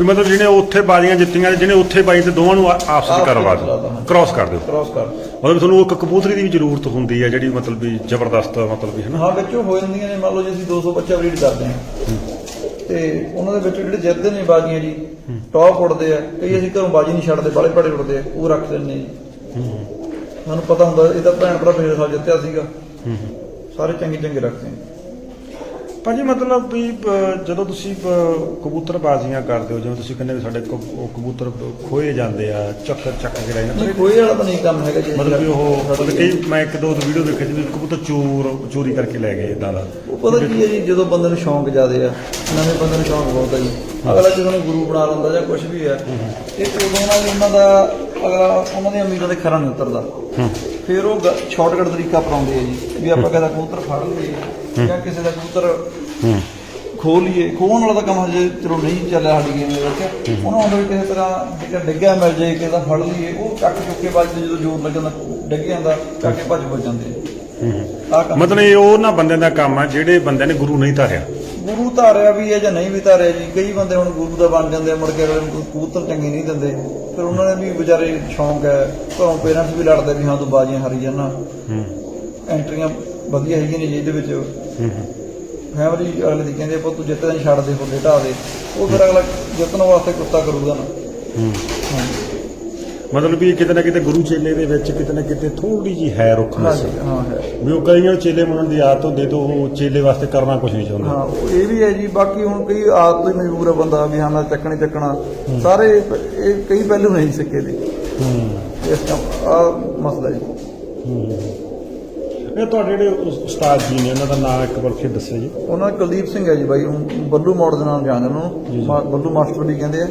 ਵੀ ਮਤਲਬ ਜਿਹਨੇ ਉੱਥੇ ਬਾਜ਼ੀਆਂ ਜਿੱਤੀਆਂ ਜਿਹਨੇ ਉੱਥੇ ਬਾਜੀ ਤੇ ਦੋਵਾਂ ਨੂੰ ਆ- ਆਪਸ ਵਿੱਚ ਕਰਵਾ ਦਿਓ। ਕ੍ਰਾਸ ਕਰ ਦਿਓ ਕ੍ਰਾਸ ਕਰ ਮਤਲਬ ਤੁਹਾਨੂੰ ਇੱਕ ਕਬੂਤਰੀ ਦੀ ਵੀ ਜ਼ਰੂਰਤ ਹੁੰਦੀ ਹੈ ਜਿਹੜੀ ਮਤਲਬ ਵੀ ਜ਼ਬਰਦਸਤ ਮਤਲਬ ਵੀ ਹੈ ਨਾ ਹਾਂ ਵਿੱਚੋਂ ਹੋ ਜਾਂਦੀਆਂ ਨੇ ਮੰਨ ਲਓ ਜੇ ਅਸੀਂ 200 ਬੱਚਾ ਬਰੀਡ ਕਰਦੇ ਹਾਂ। ਤੇ ਉਹਨਾਂ ਦੇ ਵਿੱਚੋਂ ਜਿਹੜੇ ਜਿੱਤਦੇ ਨੇ ਬਾਜੀਆਂ ਜੀ ਟੌਪ ਉੱਡਦੇ ਆ ਕਈ ਅਸੀਂ ਘਰੋਂ ਬਾਜੀ ਨਹੀਂ ਛੱਡਦੇ ਬਾਲੇ ਬੜੇ ਉੱਡਦੇ ਆ ਉਹ ਰੱਖ ਦਿੰਦੇ ਜੀ। ਸਾਨੂੰ ਪਤਾ ਹੁੰਦਾ ਇਹ ਤਾਂ ਭੈਣ ਭਰਾ ਪਿਛਲੇ ਸਾਲ ਜਿੱਤਿਆ ਸੀਗਾ। ਸਾਰੇ ਚੰਗੇ ਚੰਗੇ ਰੱਖਦੇ ਆ। ਭਾਜੀ ਮਤਲਬ ਵੀ ਅਹ, ਜਦੋਂ ਤੁਸੀਂ ਅਹ, ਕਬੂਤਰਬਾਜ਼ੀਆਂ ਕਰਦੇ ਹੋ ਜਿਵੇਂ ਤੁਸੀਂ ਕਹਿੰਦੇ ਵੀ ਸਾਡੇ ਕਬ- ਉਹ ਕਬੂਤਰ ਖੋਏ ਜਾਂਦੇ ਆ ਚੱਕਰ ਚੱਕ ਕੇ ਲੈ ਜਾਂਦੇ ਨਹੀਂ ਕੋਈ ਵਾਲਾ ਤਾਂ ਨਹੀਂ ਕੰਮ ਹੈਗਾ ਜੀ। ਮਤਲਬ ਵੀ ਉਹ ਮਤਲਬ ਕਈ ਮੈਂ ਇੱਕ ਦੋ ਵੀਡੀਓ ਦੇਖੇ ਜਿਵੇਂ ਕਬੂਤਰ ਚੋਰ ਚੋਰੀ ਕਰਕੇ ਲੈ ਗਏ ਇਦਾਂ ਦਾ। ਉਹ ਪਤਾ ਕੀ ਹੈ ਜੀ ਜਦੋਂ ਬੰਦੇ ਨੂੰ ਸ਼ੌਂਕ ਜ਼ਿਆਦੇ ਆ ਨਵੇਂ ਬੰਦੇ ਨੂੰ ਸ਼ੌਂਕ ਬਹੁਤ ਆ ਜੀ। ਅਗਲਾ ਕਿਸੇ ਨੂੰ ਗੁਰੂ ਬਣਾ ਲੈਂਦਾ ਜਾਂ ਕੁਝ ਵੀ ਹੈ ਇਹ ਉਦੋਂ ਨਾਲ ਉਹਨਾਂ ਦਾ ਅਗਲਾ ਉਹਨਾਂ ਦੀਆਂ ਉਮੀਦਾਂ ਦੇ ਖਰਾ ਨਹੀਂ ਉਤਰਦਾ। ਫਿਰ ਉਹ ਸ਼ਾਰਟਕਟ ਤਰੀਕਾ ਅਪਣਾਉਂਦੇ ਆ ਜੀ ਵੀ ਆਪਾਂ ਕਿਸੇ ਕਬੂਤਰ ਫੜ ਲਈਏ ਜਾਂ ਕਿਸੇ ਦਾ ਕਬੂਤਰ ਖੋਹ ਲਈਏ। ਖੋਹਣ ਵਾਲਾ ਤਾਂ ਕੰਮ ਹਜੇ ਚਲੋ ਨਹੀਂ ਚੱਲਿਆ ਸਾਡੀ ਗੇਮ ਦੇ ਵਿੱਚ। ਉਹਨਾਂ ਨੂੰ ਕਿਸੇ ਤਰ੍ਹਾਂ ਜਿਹੜਾ ਡਿੱਗਿਆ ਮਿਲ ਜਾਏ ਕਿਸੇ ਦਾ ਫੜ ਲਈਏ ਉਹ ਚੱਕ ਚੁੱਕ 'ਚ ਜਦੋਂ ਜ਼ੋਰ ਲੱਗਦਾ ਡਿੱਗ ਜਾਂਦਾ ਚੱਕ ਕੇ ਭੱਜ ਭੱਜ ਜਾਂਦੇ ਆ। ਮਤਲਬ ਇਹ ਉਹਨਾਂ ਬੰਦਿਆਂ ਦਾ ਕੰਮ ਆ ਜਿਹੜੇ ਬੰਦਿਆਂ ਨੇ ਗੁਰੂ ਨਹੀਂ ਧਾਰਿਆ। ਗੁਰੂ ਧਾਰਿਆ ਵੀ ਹੈ ਜਾਂ ਨਹੀਂ ਵੀ ਧਾਰਿਆ ਜੀ। ਕਈ ਬੰਦੇ ਹੁਣ ਗੁਰੂ ਦਾ ਬਣ ਜਾਂਦੇ ਆ ਮੁੜ ਕੇ ਅਗਲੇ ਨੂੰ ਕਬੂਤਰ ਚੰਗੇ ਨਹੀਂ ਦਿੰਦੇ। ਫਿਰ ਉਹਨਾਂ ਨੇ ਵੀ ਵਿਚਾਰੇ ਸ਼ੌਂਕ ਹੈ ਘਰੋਂ ਪੇਰੈਂਟਸ ਵੀ ਲੜਦੇ ਵੀ ਹਾਂ ਤੂੰ ਬਾਜ਼ੀਆਂ ਹਾਰੀ ਜਾਣਾ ਐਂਟਰੀਆਂ ਵਧੀਆ ਹੈਗੀਆਂ ਨੇ ਜੀ ਇਹਦੇ ਵਿੱਚ। ਫੈਮਿਲੀ ਅਗਲੇ ਦੀ ਕਹਿੰਦੇ ਆਪਾਂ ਤੂੰ ਜਿੱਤਦਾ ਨਹੀਂ ਛੱਡ ਦੇ ਫੁੱਲੇ ਢਾ ਦੇ। ਉਹ ਫਿਰ ਅਗਲਾ ਜਿੱਤਣ ਵਾਸਤੇ ਕੁੱਤਾ ਕਰੂਗਾ ਨਾ। ਹਾਂਜੀ। ਮਤਲਬ ਵੀ ਕਿਤੇ ਨਾ ਕਿਤੇ ਗੁਰੂ ਚੇਲੇ ਦੇ ਵਿੱਚ ਕਿਤੇ ਨਾ ਕਿਤੇ ਥੋੜੀ ਜੀ ਹੈ ਰੁੱਖ ਹਾਂਜੀ, ਹਾਂ ਹੈ। ਵੀ ਉਹ ਕਈਆਂ ਚੇਲੇ ਮੰਨਣ ਦੀ ਆਦਤ ਹੁੰਦੀ ਤਾਂ ਉਹ ਚੇਲੇ ਵਾਸਤੇ ਕਰਨਾ ਕੁਝ ਨਹੀਂ ਚਾਹੁੰਦੇ। ਹਾਂ ਉਹ ਇਹ ਵੀ ਹੈ ਜੀ ਬਾਕੀ ਹੁਣ ਕਈ ਆਦਤ ਹੀ ਮਜਬੂਰ ਹੈ ਬੰਦਾ ਵੀ ਹਾਂ ਮੈਂ ਚੱਕਣੇ ਚੱਕਣਾ। ਸਾਰੇ ਇਹ ਕਈ ਪਹਿਲੂ ਨਹੀਂ ਸਿੱਕੇ ਦੇ। ਇਸ ਦਾ ਆ ਮਸਲਾ ਜੀ। ਇਹ ਤੁਹਾਡੇ ਜਿਹੜੇ ਉਸ- ਉਸਤਾਦ ਜੀ ਨੇ ਉਹਨਾਂ ਦਾ ਨਾਮ ਇੱਕ ਵਾਰ ਫਿਰ ਦੱਸਿਓ ਜੀ। ਉਹਨਾਂ ਕੁਲਦੀਪ ਸਿੰਘ ਹੈ ਜੀ ਬਾਈ ਬੱਲੂ ਮੋੜ ਦੇ ਨਾਮ ਜਾਣਦੇ ਉਹਨਾਂ। ਨੂੰ ਬੱਲੂ ਮਾਸਟਰ ਵੀ ਕਹਿੰਦੇ ਆ।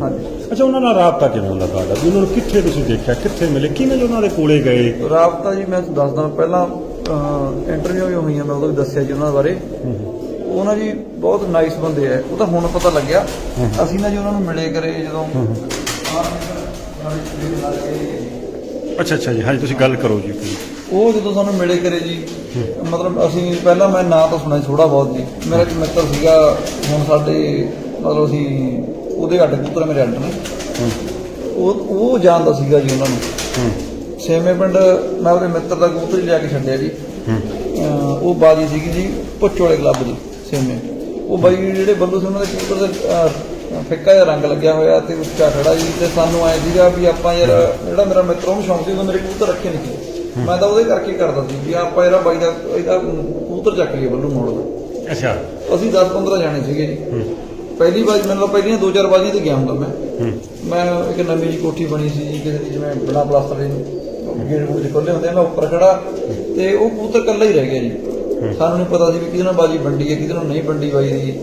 ਹਾਂਜੀ। ਅੱਛਾ ਉਹਨਾਂ ਨਾਲ ਰਾਬਤਾ ਕਿਵੇਂ ਹੁੰਦਾ ਤੁਹਾਡਾ? ਵੀ ਉਹਨਾਂ ਨੂੰ ਕਿੱਥੇ ਤੁਸੀਂ ਦੇਖਿਆ? ਕਿੱਥੇ ਮਿਲੇ? ਕਿਵੇਂ ਉਹਨਾਂ ਦੇ ਕੋਲੇ ਗਏ? ਰਾਬਤਾ ਜੀ ਮੈਂ ਤੁਹਾਨੂੰ ਦੱਸਦਾ ਪਹਿਲਾਂ ਇੰਟਰਵਿਊ ਵੀ ਹੋਈਆਂ ਮੈਂ ਉਦੋਂ ਵੀ ਦੱਸਿਆ ਜੀ ਉਹਨਾਂ ਬਾਰੇ। ਉਹਨਾਂ ਜੀ ਬਹੁਤ ਨਾਈਸ ਬੰਦੇ ਆ ਉਹ ਤਾਂ ਹੁਣ ਪਤਾ ਲੱਗਿਆ। ਅਸੀਂ ਨਾ ਜੀ ਉਹਨਾਂ ਨੂੰ ਮਿਲੇ ਕਰੇ ਜਦੋਂ ਅੱਛਾ ਅੱਛਾ ਜੀ। ਹਾਂਜੀ ਤੁਸੀਂ ਗੱਲ ਕਰੋ ਜੀ। ਉਹ ਜਦੋਂ ਸਾਨੂੰ ਮਿਲੇ ਕਰੇ ਜੀ ਮਤਲਬ ਅਸੀਂ ਪਹਿਲਾਂ ਮੈਂ ਨਾਂ ਤਾਂ ਸੁਣਿਆ ਥੋੜਾ ਬਹੁਤ ਜੀ। ਮੇਰਾ ਇੱਕ ਮਿੱਤਰ ਸੀਗਾ ਹੁਣ ਸਾਡੇ ਮਤਲਬ ਅਸੀਂ ਉਹਦੇ ਅੱਡ ਕਬੂਤਰ ਮੇਰੇ ਅੱਡ ਨੇ। ਉਹ ਉਹ ਜਾਣਦਾ ਸੀਗਾ ਜੀ ਉਹਨਾਂ ਨੂੰ। ਛੇਵੇਂ ਪਿੰਡ ਮੈਂ ਉਹਦੇ ਮਿੱਤਰ ਦਾ ਕਬੂਤਰ ਹੀ ਲਿਆ ਕੇ ਛੱਡਿਆ ਜੀ। ਉਹ ਬਾਜੀ ਸੀਗੀ ਜੀ ਪੁੱਛੋ ਵਾਲੇ ਕਲੱਬ ਦੀ ਛੇਵੇਂ ਉਹ ਬਾਈ ਜਿਹੜੇ ਬੱਲੂ ਸੀ ਉਹਨਾਂ ਦੇ ਕਬੂਤਰ ਦੇ ਫਿੱਕਾ ਜਿਹਾ ਰੰਗ ਲੱਗਿਆ ਹੋਇਆ ਤੇ ਉੱਚਾ ਖੜਾ ਜੀ ਤੇ ਸਾਨੂੰ ਆਏ ਸੀਗਾ ਵੀ ਆਪਾਂ ਯਾਰ ਜਿਹੜਾ ਮੇਰਾ ਮਿੱਤਰ ਉਹਨੂੰ ਸ਼ੌਂਕ ਸੀ ਉਹ ਮੇਰੇ ਕਬੂਤਰ ਰੱਖੇ ਨਹੀਂ ਮੈਂ ਤਾਂ ਉਹਦੇ ਕਰਕੇ ਕਰਦਾ ਸੀ ਵੀ ਆਪਾਂ ਇਹਦਾ ਬਾਈ ਦਾ ਇਹਦਾ ਕਬੂਤਰ ਚੱਕ ਲਈਏ ਬੱਲੂ ਮੋੜ ਦਾ ਅੱਛਾ। ਅਸੀਂ 10 15 ਜਾਣੇ ਸੀਗੇ ਜੀ। ਪਹਿਲੀ ਵਾਰ ਮੈਨੂੰ ਪਹਿਲੀਆਂ ਦੋ ਚਾਰ ਬਾਜ਼ੀਆਂ ਤੇ ਗਿਆ ਹੁੰਦਾ ਮੈਂ। ਮੈਂ ਇੱਕ ਨਵੀਂ ਜੀ ਕੋਠੀ ਬਣੀ ਸੀ ਜੀ ਕਿਸੇ ਦੀ ਜਿਵੇਂ ਪਲਾਸਟਰ ਦੇ ਗੇਟ ਗੂਟ ਜਿਹੇ ਖੁੱਲੇ ਹੁੰਦੇ ਆ ਮੈਂ ਉੱਪਰ ਖੜਾ ਤੇ ਉਹ ਕਬੂਤਰ ਇਕੱਲਾ ਹੀ ਰਹਿ ਗਿਆ ਜੀ। ਸਾਨੂੰ ਨਹੀਂ ਪਤਾ ਸੀ ਵੀ ਕਿਹਦੇ ਨਾਲ ਬਾਜੀ ਵੰਡੀ ਹੈ ਕਿਹਦੇ ਨਾਲ ਨਹੀਂ ਵੰਡੀ ਬਾਈ ਦੀ।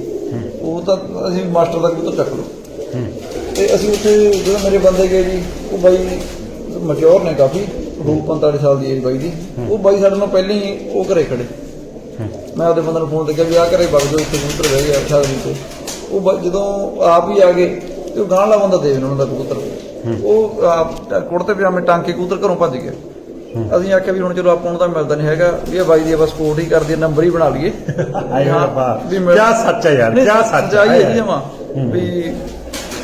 ਉਹ ਤਾਂ ਅਸੀਂ ਮਾਸਟਰ ਦਾ ਕਬੂਤਰ ਚੱਕ ਲਓ। ਤੇ ਅਸੀਂ ਉੱਥੇ ਜਦੋਂ ਮੇਰੇ ਬੰਦੇ ਗਏ ਜੀ ਉਹ ਬਾਈ ਮੈਚੁਰ ਨੇ ਕਾਫੀ ਰੂਪ 45 ਸਾਲ ਦੀ ਏਜ ਬਾਈ ਦੀ। ਉਹ ਬਾਈ ਸਾਡੇ ਨਾਲ ਪਹਿਲਾਂ ਹੀ ਉਹ ਘਰੇ ਖੜੇ। ਮੈਂ ਉਹਦੇ ਬੰਦੇ ਨੂੰ ਫੋਨ ਤੇ ਕਿਹਾ ਵੀ ਆ ਘਰੇ ਵਗ ਜਾਓ ਇੱਥੇ ਕਬੂਤਰ ਰਹਿ ਗਿਆ ਛਾਦਰੀ ਤੇ ਉਹ ਜਦੋਂ ਆਪ ਹੀ ਆ ਗਏ ਤੇ ਉਹ ਗਾਂ ਵਾਲਾ ਬੰਦਾ ਦੇ ਉਹਨਾਂ ਦਾ ਕਬੂਤਰ ਉਹ ਕੁੜਤੇ ਪਜਾਮੇ ਟਾਂਗ ਕੇ ਕਬੂਤਰ ਘਰੋਂ ਭੱਜ ਗਿਆ। ਅਸੀਂ ਆਖਿਆ ਵੀ ਹੁਣ ਚਲੋ ਆਪਾਂ ਨੂੰ ਤਾਂ ਮਿਲਦਾ ਨਹੀਂ ਹੈਗਾ ਵੀ ਇਹ ਬਾਈ ਦੀ ਬਸ ਸਪੋਰਟ ਹੀ ਕਰਦੀ ਨੰਬਰ ਹੀ ਬਣਾ ਲਈਏ। ਹਾਂ, ਕਿਆ ਸੱਚ ਹੈ ਯਾਰ, ਕਿਆ ਸੱਚ ਹੈ। ਹੈ। ਜੀ ਜਮਾਂ। ਵੀ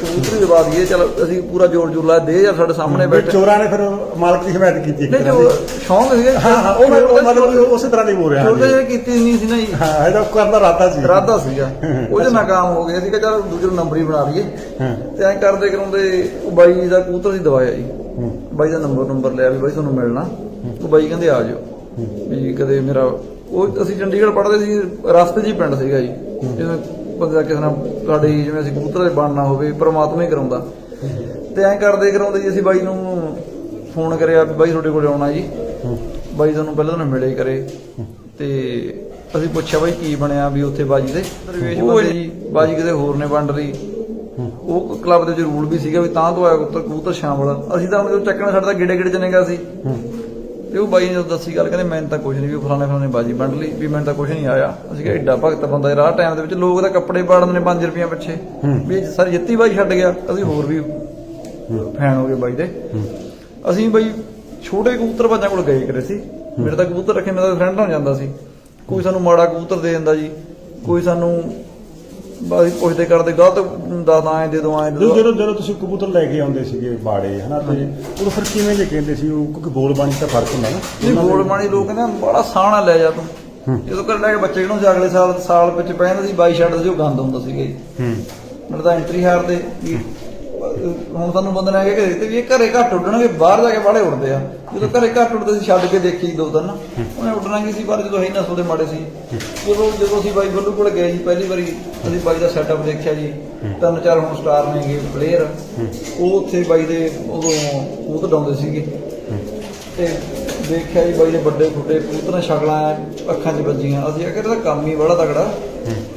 ਕਬੂਤਰੀ ਦਵਾ ਦਈਏ ਚਲ ਅਸੀਂ ਪੂਰਾ ਜ਼ੋਰ ਜ਼ੋਰ ਲਾ ਦੇ ਯਾਰ ਸਾਡੇ ਸਾਹਮਣੇ ਬੈਠੇ। ਚੋਰਾਂ ਨੇ ਫਿਰ ਮਾਲਕ ਦੀ ਹਮਾਇਤ ਕੀਤੀ ਨਹੀਂ ਜੋ। ਸ਼ੌਂਕ ਸੀਗਾ। ਜੀ। ਹਾਂ ਹਾਂ ਉਹ ਮਤਲਬ ਉਸੇ ਤਰ੍ਹਾਂ ਦੀ ਬੋਲ ਰਿਹਾ ਛੋਟੇ ਹਾਂ ਜਿਹੇ ਕੀਤੀ ਨਹੀਂ ਸੀ ਨਾ ਜੀ। ਹਾਂ ਇਹਦਾ ਕਰਨ ਦਾ ਇਰਾਦਾ ਸੀ। ਇਰਾਦਾ ਸੀਗਾ। ਉਹ ਜੇ ਨਾਕਾਮ ਹੋ ਗਿਆ ਸੀਗਾ ਚਲ ਦੂਜੇ ਨੰਬਰ ਹੀ ਬਣਾ ਲਈਏ। ਹਾਂ। ਤੇ ਐਂ ਕਰਦੇ ਕਰਾਉਂਦੇ ਉਹ ਬਾਈ ਦਾ ਕਬੂਤਰ ਦੀ ਦਵਾਇਆ ਜੀ। ਹੂੰ। ਬਾਈ ਦਾ ਨੰਬਰ ਨੰਬਰ ਲਿਆ ਵੀ ਬਾਈ ਤੁਹਾਨੂੰ ਮਿਲਣਾ। ਉਹ ਬਾਈ ਕਹਿੰਦੇ ਆ ਜਾਓ ਵੀ ਕਦੇ ਮੇਰਾ ਉਹ ਅਸੀਂ ਚੰਡੀਗੜ੍ਹ ਪੜ੍ਹਦੇ ਸੀ ਰਸਤੇ ਹੀ ਪਿੰਡ ਸੀਗਾ ਜੀ। ਜਿਵੇਂ ਬੰਦਾ ਕਿਸੇ ਨਾਲ ਸਾਡੇ ਜਿਵੇਂ ਅਸੀਂ ਕਬੂਤਰ ਦੇ ਬਣਨਾ ਹੋਵੇ ਪ੍ਰਮਾਤਮਾ ਹੀ ਕਰਾਉਂਦਾ। ਤੇ ਐਂ ਕਰਦੇ ਕਰਾਉਂਦੇ ਜੀ ਅਸੀਂ ਬਾਈ ਨੂੰ ਫੋਨ ਕਰਿਆ ਵੀ ਬਾਈ ਤੁਹਾਡੇ ਕੋਲ ਆਉਣਾ ਜੀ। ਬਾਈ ਤੁਹਾਨੂੰ ਪਹਿਲਾਂ ਤਾਂ ਮਿਲੇ ਕਰੇ। ਤੇ ਅਸੀਂ ਪੁੱਛਿਆ ਬਾਈ ਕੀ ਬਣਿਆ ਵੀ ਉੱਥੇ ਬਾਜੀ ਦੇ। ਦਰਵੇਸ਼ ਬੰਦੇ ਜੀ ਬਾਜੀ ਕਿਤੇ ਹੋਰ ਨੇ ਵੰਡ ਲਈ। ਉਹ ਕਲੱਬ ਦੇ ਵਿੱਚ ਰੂਲ ਵੀ ਸੀਗਾ ਵੀ ਤਾਂ ਤੋਂ ਆਇਆ ਕਬੂਤਰ ਕਬੂਤਰ ਸ਼ਾਮਲ ਅਸੀਂ ਤਾਂ ਜਦੋਂ ਚੱਕਣਾ ਤਾਂ ਗਿੜੇ ਗਿੜੇ ਚ ਨਿਕਾ ਸੀ। ਤੇ ਉਹ ਬਾਈ ਨੇ ਦੱਸੀ ਗੱਲ ਕਹਿੰਦੇ ਮੈਨੂੰ ਤਾਂ ਕੁਝ ਨਹੀਂ ਵੀ ਫਲਾਣੇ ਫਲਾਣੇ ਬਾਜੀ ਵੰਡ ਲਈ ਵੀ ਮੈਨੂੰ ਤਾਂ ਕੁਝ ਨਹੀਂ ਆਇਆ। ਅਸੀਂ ਕਿਹਾ ਏਡਾ ਭਗਤ ਬੰਦਾ ਇਹ ਰਾਹ ਟਾਈਮ ਦੇ ਵਿੱਚ ਲੋਕ ਤਾਂ ਕੱਪੜੇ ਪਾੜਦੇ ਨੇ 5 ਰੁਪਈਆ ਪਿੱਛੇ। ਵੀ ਸਰ ਜਿੱਤੀ ਬਾਈ ਛੱਡ ਗਿਆ ਅਸੀਂ ਹੋਰ ਵੀ ਫੈਨ ਹੋ ਗਏ ਬਾਈ ਦੇ। ਅਸੀਂ ਬਾਈ ਛੋਟੇ ਕਬੂਤਰ ਬਾਜਾਂ ਕੋਲ ਗਏ ਕਰੇ ਸੀ। ਮੇਰੇ ਤਾਂ ਕਬੂਤਰ ਰੱਖੇ ਮੇਰਾ ਫਰੈਂਡ ਨਾਲ ਜਾਂਦਾ ਸੀ। ਕੋਈ ਸਾਨੂੰ ਮਾੜਾ ਕਬੂਤਰ ਦੇ ਦਿੰਦਾ ਜੀ ਕੋਈ ਸਾਨੂੰ ਬਾਈ ਪੁੱਛਦੇ ਕਰਦੇ ਗਲਤ ਦੱਸ ਆਏ ਦੇ ਦੋ ਦੇ ਜਦੋਂ ਦੋ। ਜਦੋਂ ਜਦੋਂ ਤੁਸੀਂ ਕਬੂਤਰ ਲੈ ਕੇ ਆਉਂਦੇ ਸੀਗੇ ਬਾੜੇ ਹਨਾ ਤੇ ਉਦੋਂ ਫਿਰ ਕਿਵੇਂ ਜੇ ਕਹਿੰਦੇ ਸੀ ਉਹ ਕਿਉਂਕਿ ਬੋਲ ਬਾਣੀ ਤਾਂ ਫ਼ਰਕ ਹੁੰਦਾ ਨਾ। ਨਹੀਂ ਗੋਲ ਮਾਣੀ ਲੋਕ ਕਹਿੰਦੇ ਬੜਾ ਸਾਹਣਾ ਲੈ ਜਾ ਤੂੰ। ਜਦੋਂ ਕਰ ਲੈ ਕੇ ਬੱਚੇ ਨੂੰ ਜਾ ਅਗਲੇ ਸਾਲ ਸਾਲ ਵਿੱਚ ਪੈਂਦਾ ਸੀ ਬਾਈ ਛੱਡਦੇ ਸੀ ਉਹ ਗੰਦ ਹੁੰਦਾ ਸੀਗਾ ਜੀ। ਹੂੰ। ਤਾਂ ਐਂਟਰੀ ਹਾਰ ਦੇ ਵੀ ਹੁਣ ਸਾਨੂੰ ਬੰਦੇ ਨੇ ਕਹਿ ਕੇ ਵੀ ਇਹ ਘਰੇ ਘੱਟ ਉੱਡਣਗੇ, ਬਾਹਰ ਜਾ ਕੇ ਬਾਹਲੇ ਉੱਡਦੇ ਆ। ਜਦੋਂ ਘਰੇ ਘੱਟ ਉੱਡਦੇ ਸੀ, ਛੱਡ ਕੇ ਦੇਖੀ ਦੋ ਦਿਨ। ਉਹਨੇ ਉੱਡਣਾ ਕੀ ਸੀ, ਪਰ ਜਦੋਂ ਅਸੀਂ ਨਸਲ ਦੇ ਮਾੜੇ ਸੀ, ਜਦੋਂ ਜਦੋਂ ਅਸੀਂ ਬਾਈ ਬੱਲੂ ਕੋਲ ਗਏ ਜੀ, ਪਹਿਲੀ ਵਾਰੀ ਅਸੀਂ ਬਾਈ ਦਾ ਸੈਟਅਪ ਦੇਖਿਆ ਜੀ। ਤਿੰਨ ਚਾਰ ਹੁਣ ਸਟਾਰ ਨੇਗੇ ਪਲੇਅਰ ਉਹ ਉੱਥੇ ਬਾਈ ਦੇ ਉਦੋਂ ਕਬੂਤਰ ਡਾਉਂਦੇ ਸੀਗੇ। ਤੇ ਦੇਖਿਆ ਜੀ, ਬਾਈ ਦੇ ਵੱਡੇ ਫੁੱਟੇ ਕਬੂਤਰਾਂ ਸ਼ਕਲਾਂ ਅੱਖਾਂ 'ਚ ਵੱਜੀਆਂ। ਅਸੀਂ ਆਖਿਆ, ਇਹਦਾ ਕੰਮ ਹੀ ਬੜਾ ਤਗੜਾ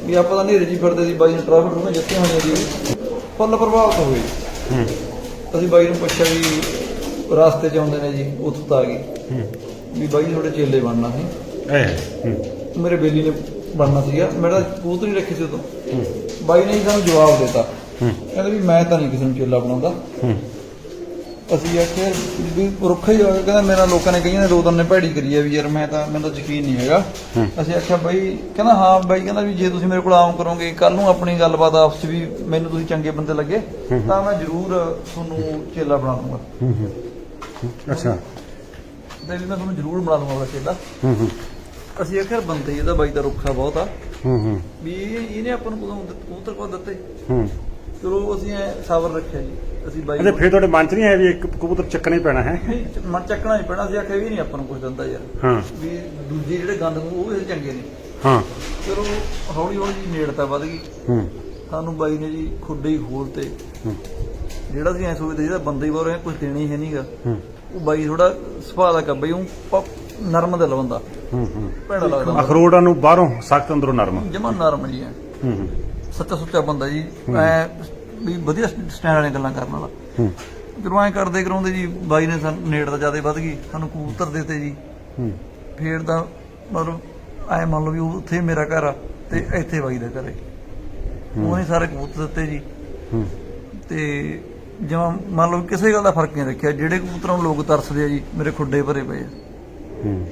ਵੀ ਆਪਾਂ ਤਾਂ ਨੇਰੇ ਜੀ ਫਿਰਦੇ ਸੀ, ਬਾਈ ਨੇ ਟਰਾਫੀ ਟਰੂਫੀ ਜਿੱਤੀਆਂ ਹੋਈਆਂ ਜੀ ਫੁੱਲ ਪ੍ਰਭਾਵਿਤ ਹੋਏ। ਹੂੰ। ਅਸੀਂ ਬਾਈ ਨੂੰ ਪੁੱਛਿਆ ਵੀ ਰਾਸਤੇ 'ਚ ਆਉਂਦੇ ਨੇ ਜੀ ਉੱਥੋਂ ਤਾਂ ਆ ਗਏ। ਵੀ ਬਾਈ ਤੁਹਾਡੇ ਚੇਲੇ ਬਣਨਾ ਸੀ। ਹੂੰ। ਮੇਰੇ ਬੇਲੀ ਨੇ ਬਣਨਾ ਸੀਗਾ। ਮੇਰਾ ਕਬੂਤਰ ਹੀ ਰੱਖੀ ਸੀ ਉਦੋਂ। ਬਾਈ ਨੇ ਜੀ ਸਾਨੂੰ ਜਵਾਬ ਦਿੱਤਾ। ਕਹਿੰਦੇ ਵੀ ਮੈਂ ਤਾਂ ਨਹੀਂ ਕਿਸੇ ਨੂੰ ਚੇਲਾ ਬਣਾਉਂਦਾ। ਹੂੰ। ਅਸੀਂ ਆਖਿਆ ਵੀ ਰੁੱਖਾ ਹੀ ਆ ਗਿਆ ਕਹਿੰਦਾ ਮੇਰਾ ਲੋਕਾਂ ਨੇ ਕਈਆਂ ਨੇ ਦੋ ਤਿੰਨ ਨੇ ਭੈੜੀ ਕਰੀ ਆ ਵੀ ਯਾਰ ਮੈਂ ਤਾਂ ਮੈਨੂੰ ਤਾਂ ਯਕੀਨ ਨਹੀਂ ਹੈਗਾ। ਅਸੀਂ ਆਖਿਆ ਬਾਈ ਕਹਿੰਦਾ ਹਾਂ ਬਾਈ ਕਹਿੰਦਾ ਵੀ ਜੇ ਤੁਸੀਂ ਮੇਰੇ ਕੋਲ ਆਉਂ ਕਰੋਗੇ ਕੱਲ ਨੂੰ ਆਪਣੀ ਗੱਲਬਾਤ ਆਪਸ 'ਚ ਵੀ ਮੈਨੂੰ ਤੁਸੀਂ ਚੰਗੇ ਬੰਦੇ ਲੱਗੇ ਤਾਂ ਮੈਂ ਜ਼ਰੂਰ ਤੁਹਾਨੂੰ ਚੇਲਾ ਬਣਾ ਦੂੰਗਾ। ਹੂੰ ਹੂੰ। ਅੱਛਾ। ਤੇ ਵੀ ਮੈਂ ਤੁਹਾਨੂੰ ਜ਼ਰੂਰ ਬਣਾ ਦੂੰਗਾ ਚੇਲਾ। ਹੂੰ ਹੂੰ। ਅਸੀਂ ਆਖਿਆ ਬੰਦੇ ਇਹਦਾ ਬਾਈ ਦਾ ਰੁੱਖਾ ਬਹੁਤ ਆ। ਹੂੰ ਹੂੰ। ਵੀ ਇਹ- ਇਹਨੇ ਆਪਾਂ ਨੂੰ ਕਦੋਂ ਕਬੂਤਰ ਕੋ ਦਿੱਤੇ? ਹੂੰ। ਚਲੋ ਅਸੀਂ ਐ ਸਬਰ ਰੱਖਿਆ ਜੀ। ਅਸੀਂ ਬਾਈ ਅਰੇ ਫਿਰ ਤੁਹਾਡੇ ਮਨ 'ਚ ਨਹੀਂ ਆਇਆ ਵੀ ਇੱਕ ਕਬੂਤਰ ਚੱਕਣਾ ਹੀ ਪੈਣਾ ਹੈ? ਨਹੀਂ, ਮਨ ਚੱਕਣਾ ਹੀ ਪੈਣਾ ਸੀ ਆਖਿਆ ਵੀ ਨਹੀਂ ਆਪਾਂ ਨੂੰ ਕੁਝ ਦਿੰਦਾ ਯਾਰ। ਹਾਂ। ਵੀ ਦੂਜੇ ਜਿਹੜੇ ਗੰਦ ਉਹ ਵੀ ਚੰਗੇ ਨੇ। ਹਾਂ। ਚਲੋ ਹੌਲੀ ਹੌਲੀ ਨੇੜਤਾ ਵੱਧ ਗਈ। ਹੂੰ। ਸਾਨੂੰ ਬਾਈ ਨੇ ਜੀ ਖੁੱਡੇ ਹੀ ਖੋਲ ਤੇ। ਹੂੰ। ਜਿਹੜਾ ਸੀ ਐ ਸੋਚਦੇ ਜਿਹੜਾ ਬੰਦੇ ਹੀ ਬਾਰੇ ਕੁਝ ਦੇਣੀ ਹੈ ਨਹੀਂਗਾ ਹੂੰ। ਉਹ ਬਾਈ ਥੋੜਾ ਸੁਭਾਅ ਦਾ ਕੱਬਈ ਉਹ ਨਰਮ ਦਿਲ ਬੰਦਾ। ਹੂੰ ਹੂੰ। ਭੈੜਾ ਲੱਗਦਾ। ਅਖਰੋਟਾਂ ਨੂੰ ਬਾਹਰੋਂ ਸਖਤ ਅੰਦਰੋਂ ਨਰਮ। ਜਮਾ ਨਰਮ ਜੀ ਐ। ਹੂੰ ਹੂੰ। ਸੱਚਾ ਸੁੱਚਾ ਬੰਦਾ ਜੀ। ਐ ਵੀ ਵਧੀਆ ਸਟੈਂਡ ਵਾਲੀਆਂ ਗੱਲਾਂ ਕਰਨ ਵਾਲਾ। ਹੂੰ। ਜਦੋਂ ਐ ਕਰਦੇ ਕਰਾਉਂਦੇ ਜੀ ਬਾਈ ਨੇ ਸਾਨੂੰ ਨੇੜ ਤਾਂ ਜ਼ਿਆਦਾ ਵੱਧ ਗਈ ਸਾਨੂੰ ਕਬੂਤਰ ਦਿੱਤੇ ਜੀ। ਹੂੰ। ਫੇਰ ਤਾਂ ਮਤਲਬ ਐ ਮੰਨ ਲਓ ਵੀ ਉੱਥੇ ਮੇਰਾ ਘਰ ਆ ਤੇ ਇੱਥੇ ਬਾਈ ਦਾ ਘਰ। ਹੈ। ਉਹਨੇ ਸਾਰੇ ਕਬੂਤਰ ਦਿੱਤੇ ਜੀ। ਹੂੰ। ਤੇ ਜਿਵੇਂ ਮੰਨ ਲਓ ਕਿਸੇ ਗੱਲ ਦਾ ਫ਼ਰਕ ਨਹੀਂ ਰੱਖਿਆ ਜਿਹੜੇ ਕਬੂਤਰਾਂ ਨੂੰ ਲੋਕ ਤਰਸਦੇ ਆ ਜੀ ਮੇਰੇ ਖੁੱਡੇ ਭਰੇ ਪਏ ਆ। ਹੂੰ।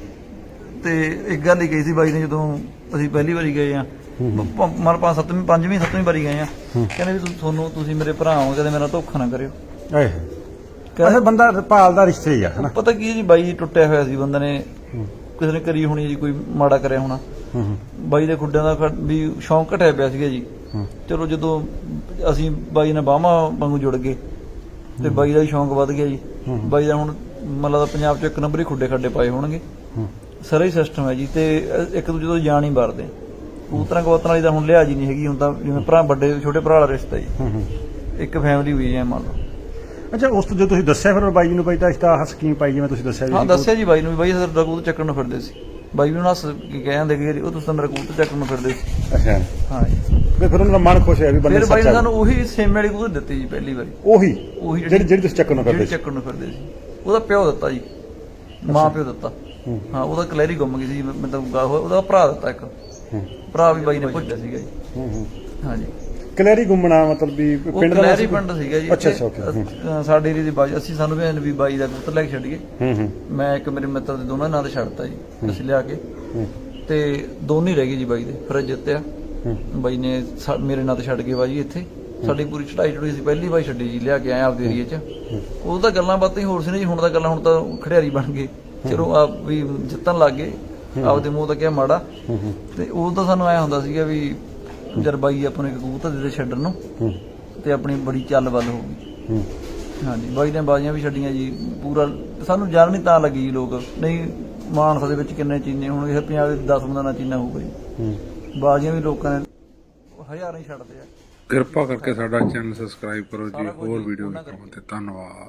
ਤੇ ਇੱਕ ਗੱਲ ਹੀ ਕਹੀ ਸੀ ਬਾਈ ਨੇ ਜਦੋਂ ਅਸੀਂ ਪਹਿਲੀ ਵਾਰੀ ਗਏ ਆ ਪ- ਮਨ ਪੰਜ ਸੱਤਵੀਂ ਪੰਜਵੀਂ ਸੱਤਵੀਂ ਵਾਰੀ ਗਏ ਆ। ਕਹਿੰਦੇ ਵੀ ਤੁ- ਤੁਹਾਨੂੰ ਤੁਸੀਂ ਮੇਰੇ ਭਰਾ ਹੋ ਕਦੇ ਮੇਰਾ ਧੋਖਾ ਨਾ ਕਰਿਓ। ਕਹਿੰਦਾ ਬੰਦਾ ਭਾਲਦਾ ਰਿਸ਼ਤੇ ਹੀ ਆ ਹਨਾ। ਪਤਾ ਕੀ ਹੈ ਜੀ ਬਾਈ ਟੁੱਟਿਆ ਹੋਇਆ ਸੀ ਬੰਦੇ ਨੇ ਕਿਸੇ ਨੇ ਕਰੀ ਹੋਣੀ ਜੀ ਕੋਈ ਮਾੜਾ ਕਰਿਆ ਹੋਣਾ। ਹੂੰ ਹੂੰ। ਬਾਈ ਦੇ ਖੁੱਡਿਆਂ ਦਾ ਖੜ- ਵੀ ਸ਼ੌਂਕ ਘਟਿਆ ਪਿਆ ਸੀਗਾ ਜੀ। ਹੂੰ। ਚਲੋ ਜਦੋਂ ਅਸੀਂ ਬਾਈ ਨਾਲ ਬਾਹਾਂ ਵਾਂਗੂ ਜੁੜ ਗਏ ਤੇ ਬਾਈ ਦਾ ਵੀ ਸ਼ੌਂਕ ਵੱਧ ਗਿਆ ਜੀ। ਬਾਈ ਦਾ ਹੁਣ ਮਤਲਬ ਦਾ ਪੰਜਾਬ 'ਚ ਇੱਕ ਨੰਬਰ ਹੀ ਖੁੱਡੇ ਖੱਡੇ ਪਾਏ ਹੋਣਗੇ। ਹੂੰ। ਸਾਰਾ ਹੀ ਸਿਸਟਮ ਹੈ ਜੀ ਤੇ ਇੱਕ ਦੂਜੇ ਤੋਂ ਜਾਣ ਹੀ ਮਾਰਦੇ ਆ। ਕਬੂਤਰਾਂ ਕਬੂਤਰਾਂ ਵਾਲੀ ਤਾਂ ਹੁਣ ਲਿਹਾਜ਼ ਹੀ ਨਹੀਂ ਹੈਗੀ ਹੁਣ ਤਾਂ ਜਿਵੇਂ ਭਰਾ ਵੱਡੇ ਛੋਟੇ ਭਰਾ ਵਾਲਾ ਰਿਸ਼ਤਾ ਜੀ। ਇੱਕ ਫੈਮਿਲੀ ਹੋਈ ਹੈ ਮੰਨ ਲਓ। ਅੱਛਾ ਉਸ ਤੋਂ ਜਦੋਂ ਤੁਸੀਂ ਦੱਸਿਆ ਫਿਰ ਬਾਈ ਜੀ ਨੂੰ ਬਾਈ ਤਾਂ ਇਸ ਤਾਂ ਸਕੀਮ ਪਾਈ ਜਿਵੇਂ ਤੁਸੀਂ ਦੱਸਿਆ ਹਾਂ ਜੀ ਦੱਸਿਆ ਜੀ ਬਾਈ ਨੂੰ ਵੀ ਬਾਈ ਸਾਡਾ ਕਬੂਤਰ ਚੱਕਣ ਨੂੰ ਫਿਰਦੇ ਸੀ। ਬਾਈ ਵੀ ਉਹਨਾਂ ਹੱਸ ਕੇ ਕਹਿ ਜਾਂਦੇ ਕਿ ਉਹ ਤੁਸੀਂ ਮੇਰਾ ਕਬੂਤਰ ਚੱਕਣ ਨੂੰ ਫਿਰਦੇ ਸੀ। ਅੱਛਾ। ਹਾਂ ਜੀ। ਫਿਰ ਉਹਨਾਂ ਦਾ ਮਨ ਖੁਸ਼ ਹੋਇਆ ਵੀ ਬੰਦੇ ਫਿਰ ਬਾਈ ਨੇ ਸਾਨੂੰ ਉਹੀ ਸੇਮੇ ਵਾਲੀ ਕਬੂਤਰ ਦਿੱਤੀ ਜੀ ਪਹਿਲੀ ਵਾਰੀ। ਉਹੀ? ਉਹੀ ਜਿਹੜੀ ਜਿਹੜੀ ਤੁਸੀਂ ਚੱਕਰ ਨੂੰ ਜਿਹੜੀ ਸੀ। ਚੱਕਣ ਨੂੰ ਫਿਰਦੇ ਸੀ। ਉਹਦਾ ਪਿਓ ਦਿੱਤਾ ਜੀ। ਮਾਂ ਪਿਓ ਦਿੱਤਾ। ਹੂੰ। ਉਹਦਾ ਕਲੈਰੀ ਗੁੰਮ ਗਈ ਸੀ ਮਤਲਬ ਗਾ- ਉਹਦਾ ਭਰਾ ਦਿੱਤਾ ਇੱਕ। ਭਰਾ ਵੀ ਬਾਈ ਨੇ ਭੁੱਜਿਆ ਸੀਗਾ ਜੀ। ਹੂੰ ਹੂੰ। ਹਾਂਜੀ। ਕਲੈਰੀ ਗੁੰਮਣਾ ਮਤਲਬ ਵੀ ਪਿੰਡ ਦਾ ਕਲੈਰੀ ਨਾਮ ਪਿੰਡ ਸੀਗਾ ਜੀ। ਅੱਛਾ। ਅੱਛਾ ਅ- ਸਾਡੇ ਏਰੀਏ ਦੀ ਬਾਈ ਅਸੀਂ ਸਾਨੂੰ ਵੀ ਵੀ ਬਾਈ ਦਾ ਕਬੂਤਰ ਲੈ ਕੇ ਛੱਡੀਏ ਹੂੰ ਹੂੰ। ਮੈਂ ਇੱਕ ਮੇਰੇ ਮਿੱਤਰ ਦੇ ਦੋਨਾਂ ਨਾਂ ਤੇ ਛੱਡਤਾ ਜੀ ਅਸੀਂ ਲਿਆ ਕੇ। ਹੂੰ। ਤੇ ਦੋਨੇ ਰਹਿ ਗਏ ਜੀ ਬਾਈ ਦੇ ਫਿਰ ਜਿੱਤਿਆ। ਹੂੰ। ਬਾਈ ਨੇ ਸਾ- ਮੇਰੇ ਨਾਂ ਤੇ ਛੱਡ ਕੇ ਬਾਈ ਇੱਥੇ। ਸਾਡੀ ਪੂਰੀ ਚੜਾਈ ਚੜੂਈ ਸੀ ਪਹਿਲੀ ਵਾਰ ਛੱਡੀ ਜੀ ਲਿਆ ਕੇ ਆਏ ਆਪਦੇ ਏਰੀਏ 'ਚ। ਉਹ ਤਾਂ ਗੱਲਾਂ ਬਾਤਾਂ ਹੀ ਹੋਰ ਸੀ ਨੇ ਜੀ ਹੁਣ ਤਾਂ ਗੱਲਾਂ ਹੁਣ ਤਾਂ ਖੜਿਆਰੀ ਬਣ ਗਏ। ਚਲੋ ਆਪ ਵੀ ਜਿੱਤਣ ਲੱਗ ਗਏ। ਆਪਦੇ ਮੂੰਹ ਤਾਂ ਕਿਹਾ ਮਾੜਾ। ਤੇ ਉਹ ਤਾਂ ਸਾਨੂੰ ਐ ਹੁੰਦਾ ਸੀਗਾ ਵੀ ਜਰਬਾਈ ਆਪਣੇ ਕਬੂਤਰ ਦੇ ਛੱਡਣ ਨੂੰ ਤੇ ਆਪਣੀ ਬੜੀ ਚੱਲ ਵੱਲ ਹੋ ਗਈ। ਹਾਂਜੀ ਬਾਈ ਨੇ ਬਾਜ਼ੀਆਂ ਵੀ ਛੱਡੀਆਂ ਜੀ ਪੂਰਾ ਸਾਨੂੰ ਜਾਣ ਨਹੀਂ ਤਾਂ ਲੱਗੀ ਜੀ ਲੋਕ। ਨਹੀਂ ਮਾਨਸਾ ਦੇ ਵਿੱਚ ਕਿੰਨੇ ਚੀਨੇ ਹੁਣ ਇਹ ਪੰਜਾਬ ਦੇ 10 ਬੰਦਾ ਨਾ ਚੀਨਾ ਹੋਊਗਾ ਜੀ। ਬਾਜ਼ੀਆਂ ਵੀ ਲੋਕਾਂ ਨੇ ਹਜ਼ਾਰਾਂ ਹੀ ਛੱਡਦੇ ਆ। ਕਿਰਪਾ ਕਰਕੇ ਸਾਡਾ ਚੈਨਲ ਸਬਸਕ੍ਰਾਈਬ ਕਰੋ ਜੀ ਹੋਰ ਵੀਡੀਓ ਵੇਖਣ ਤੇ ਧੰਨਵਾਦ।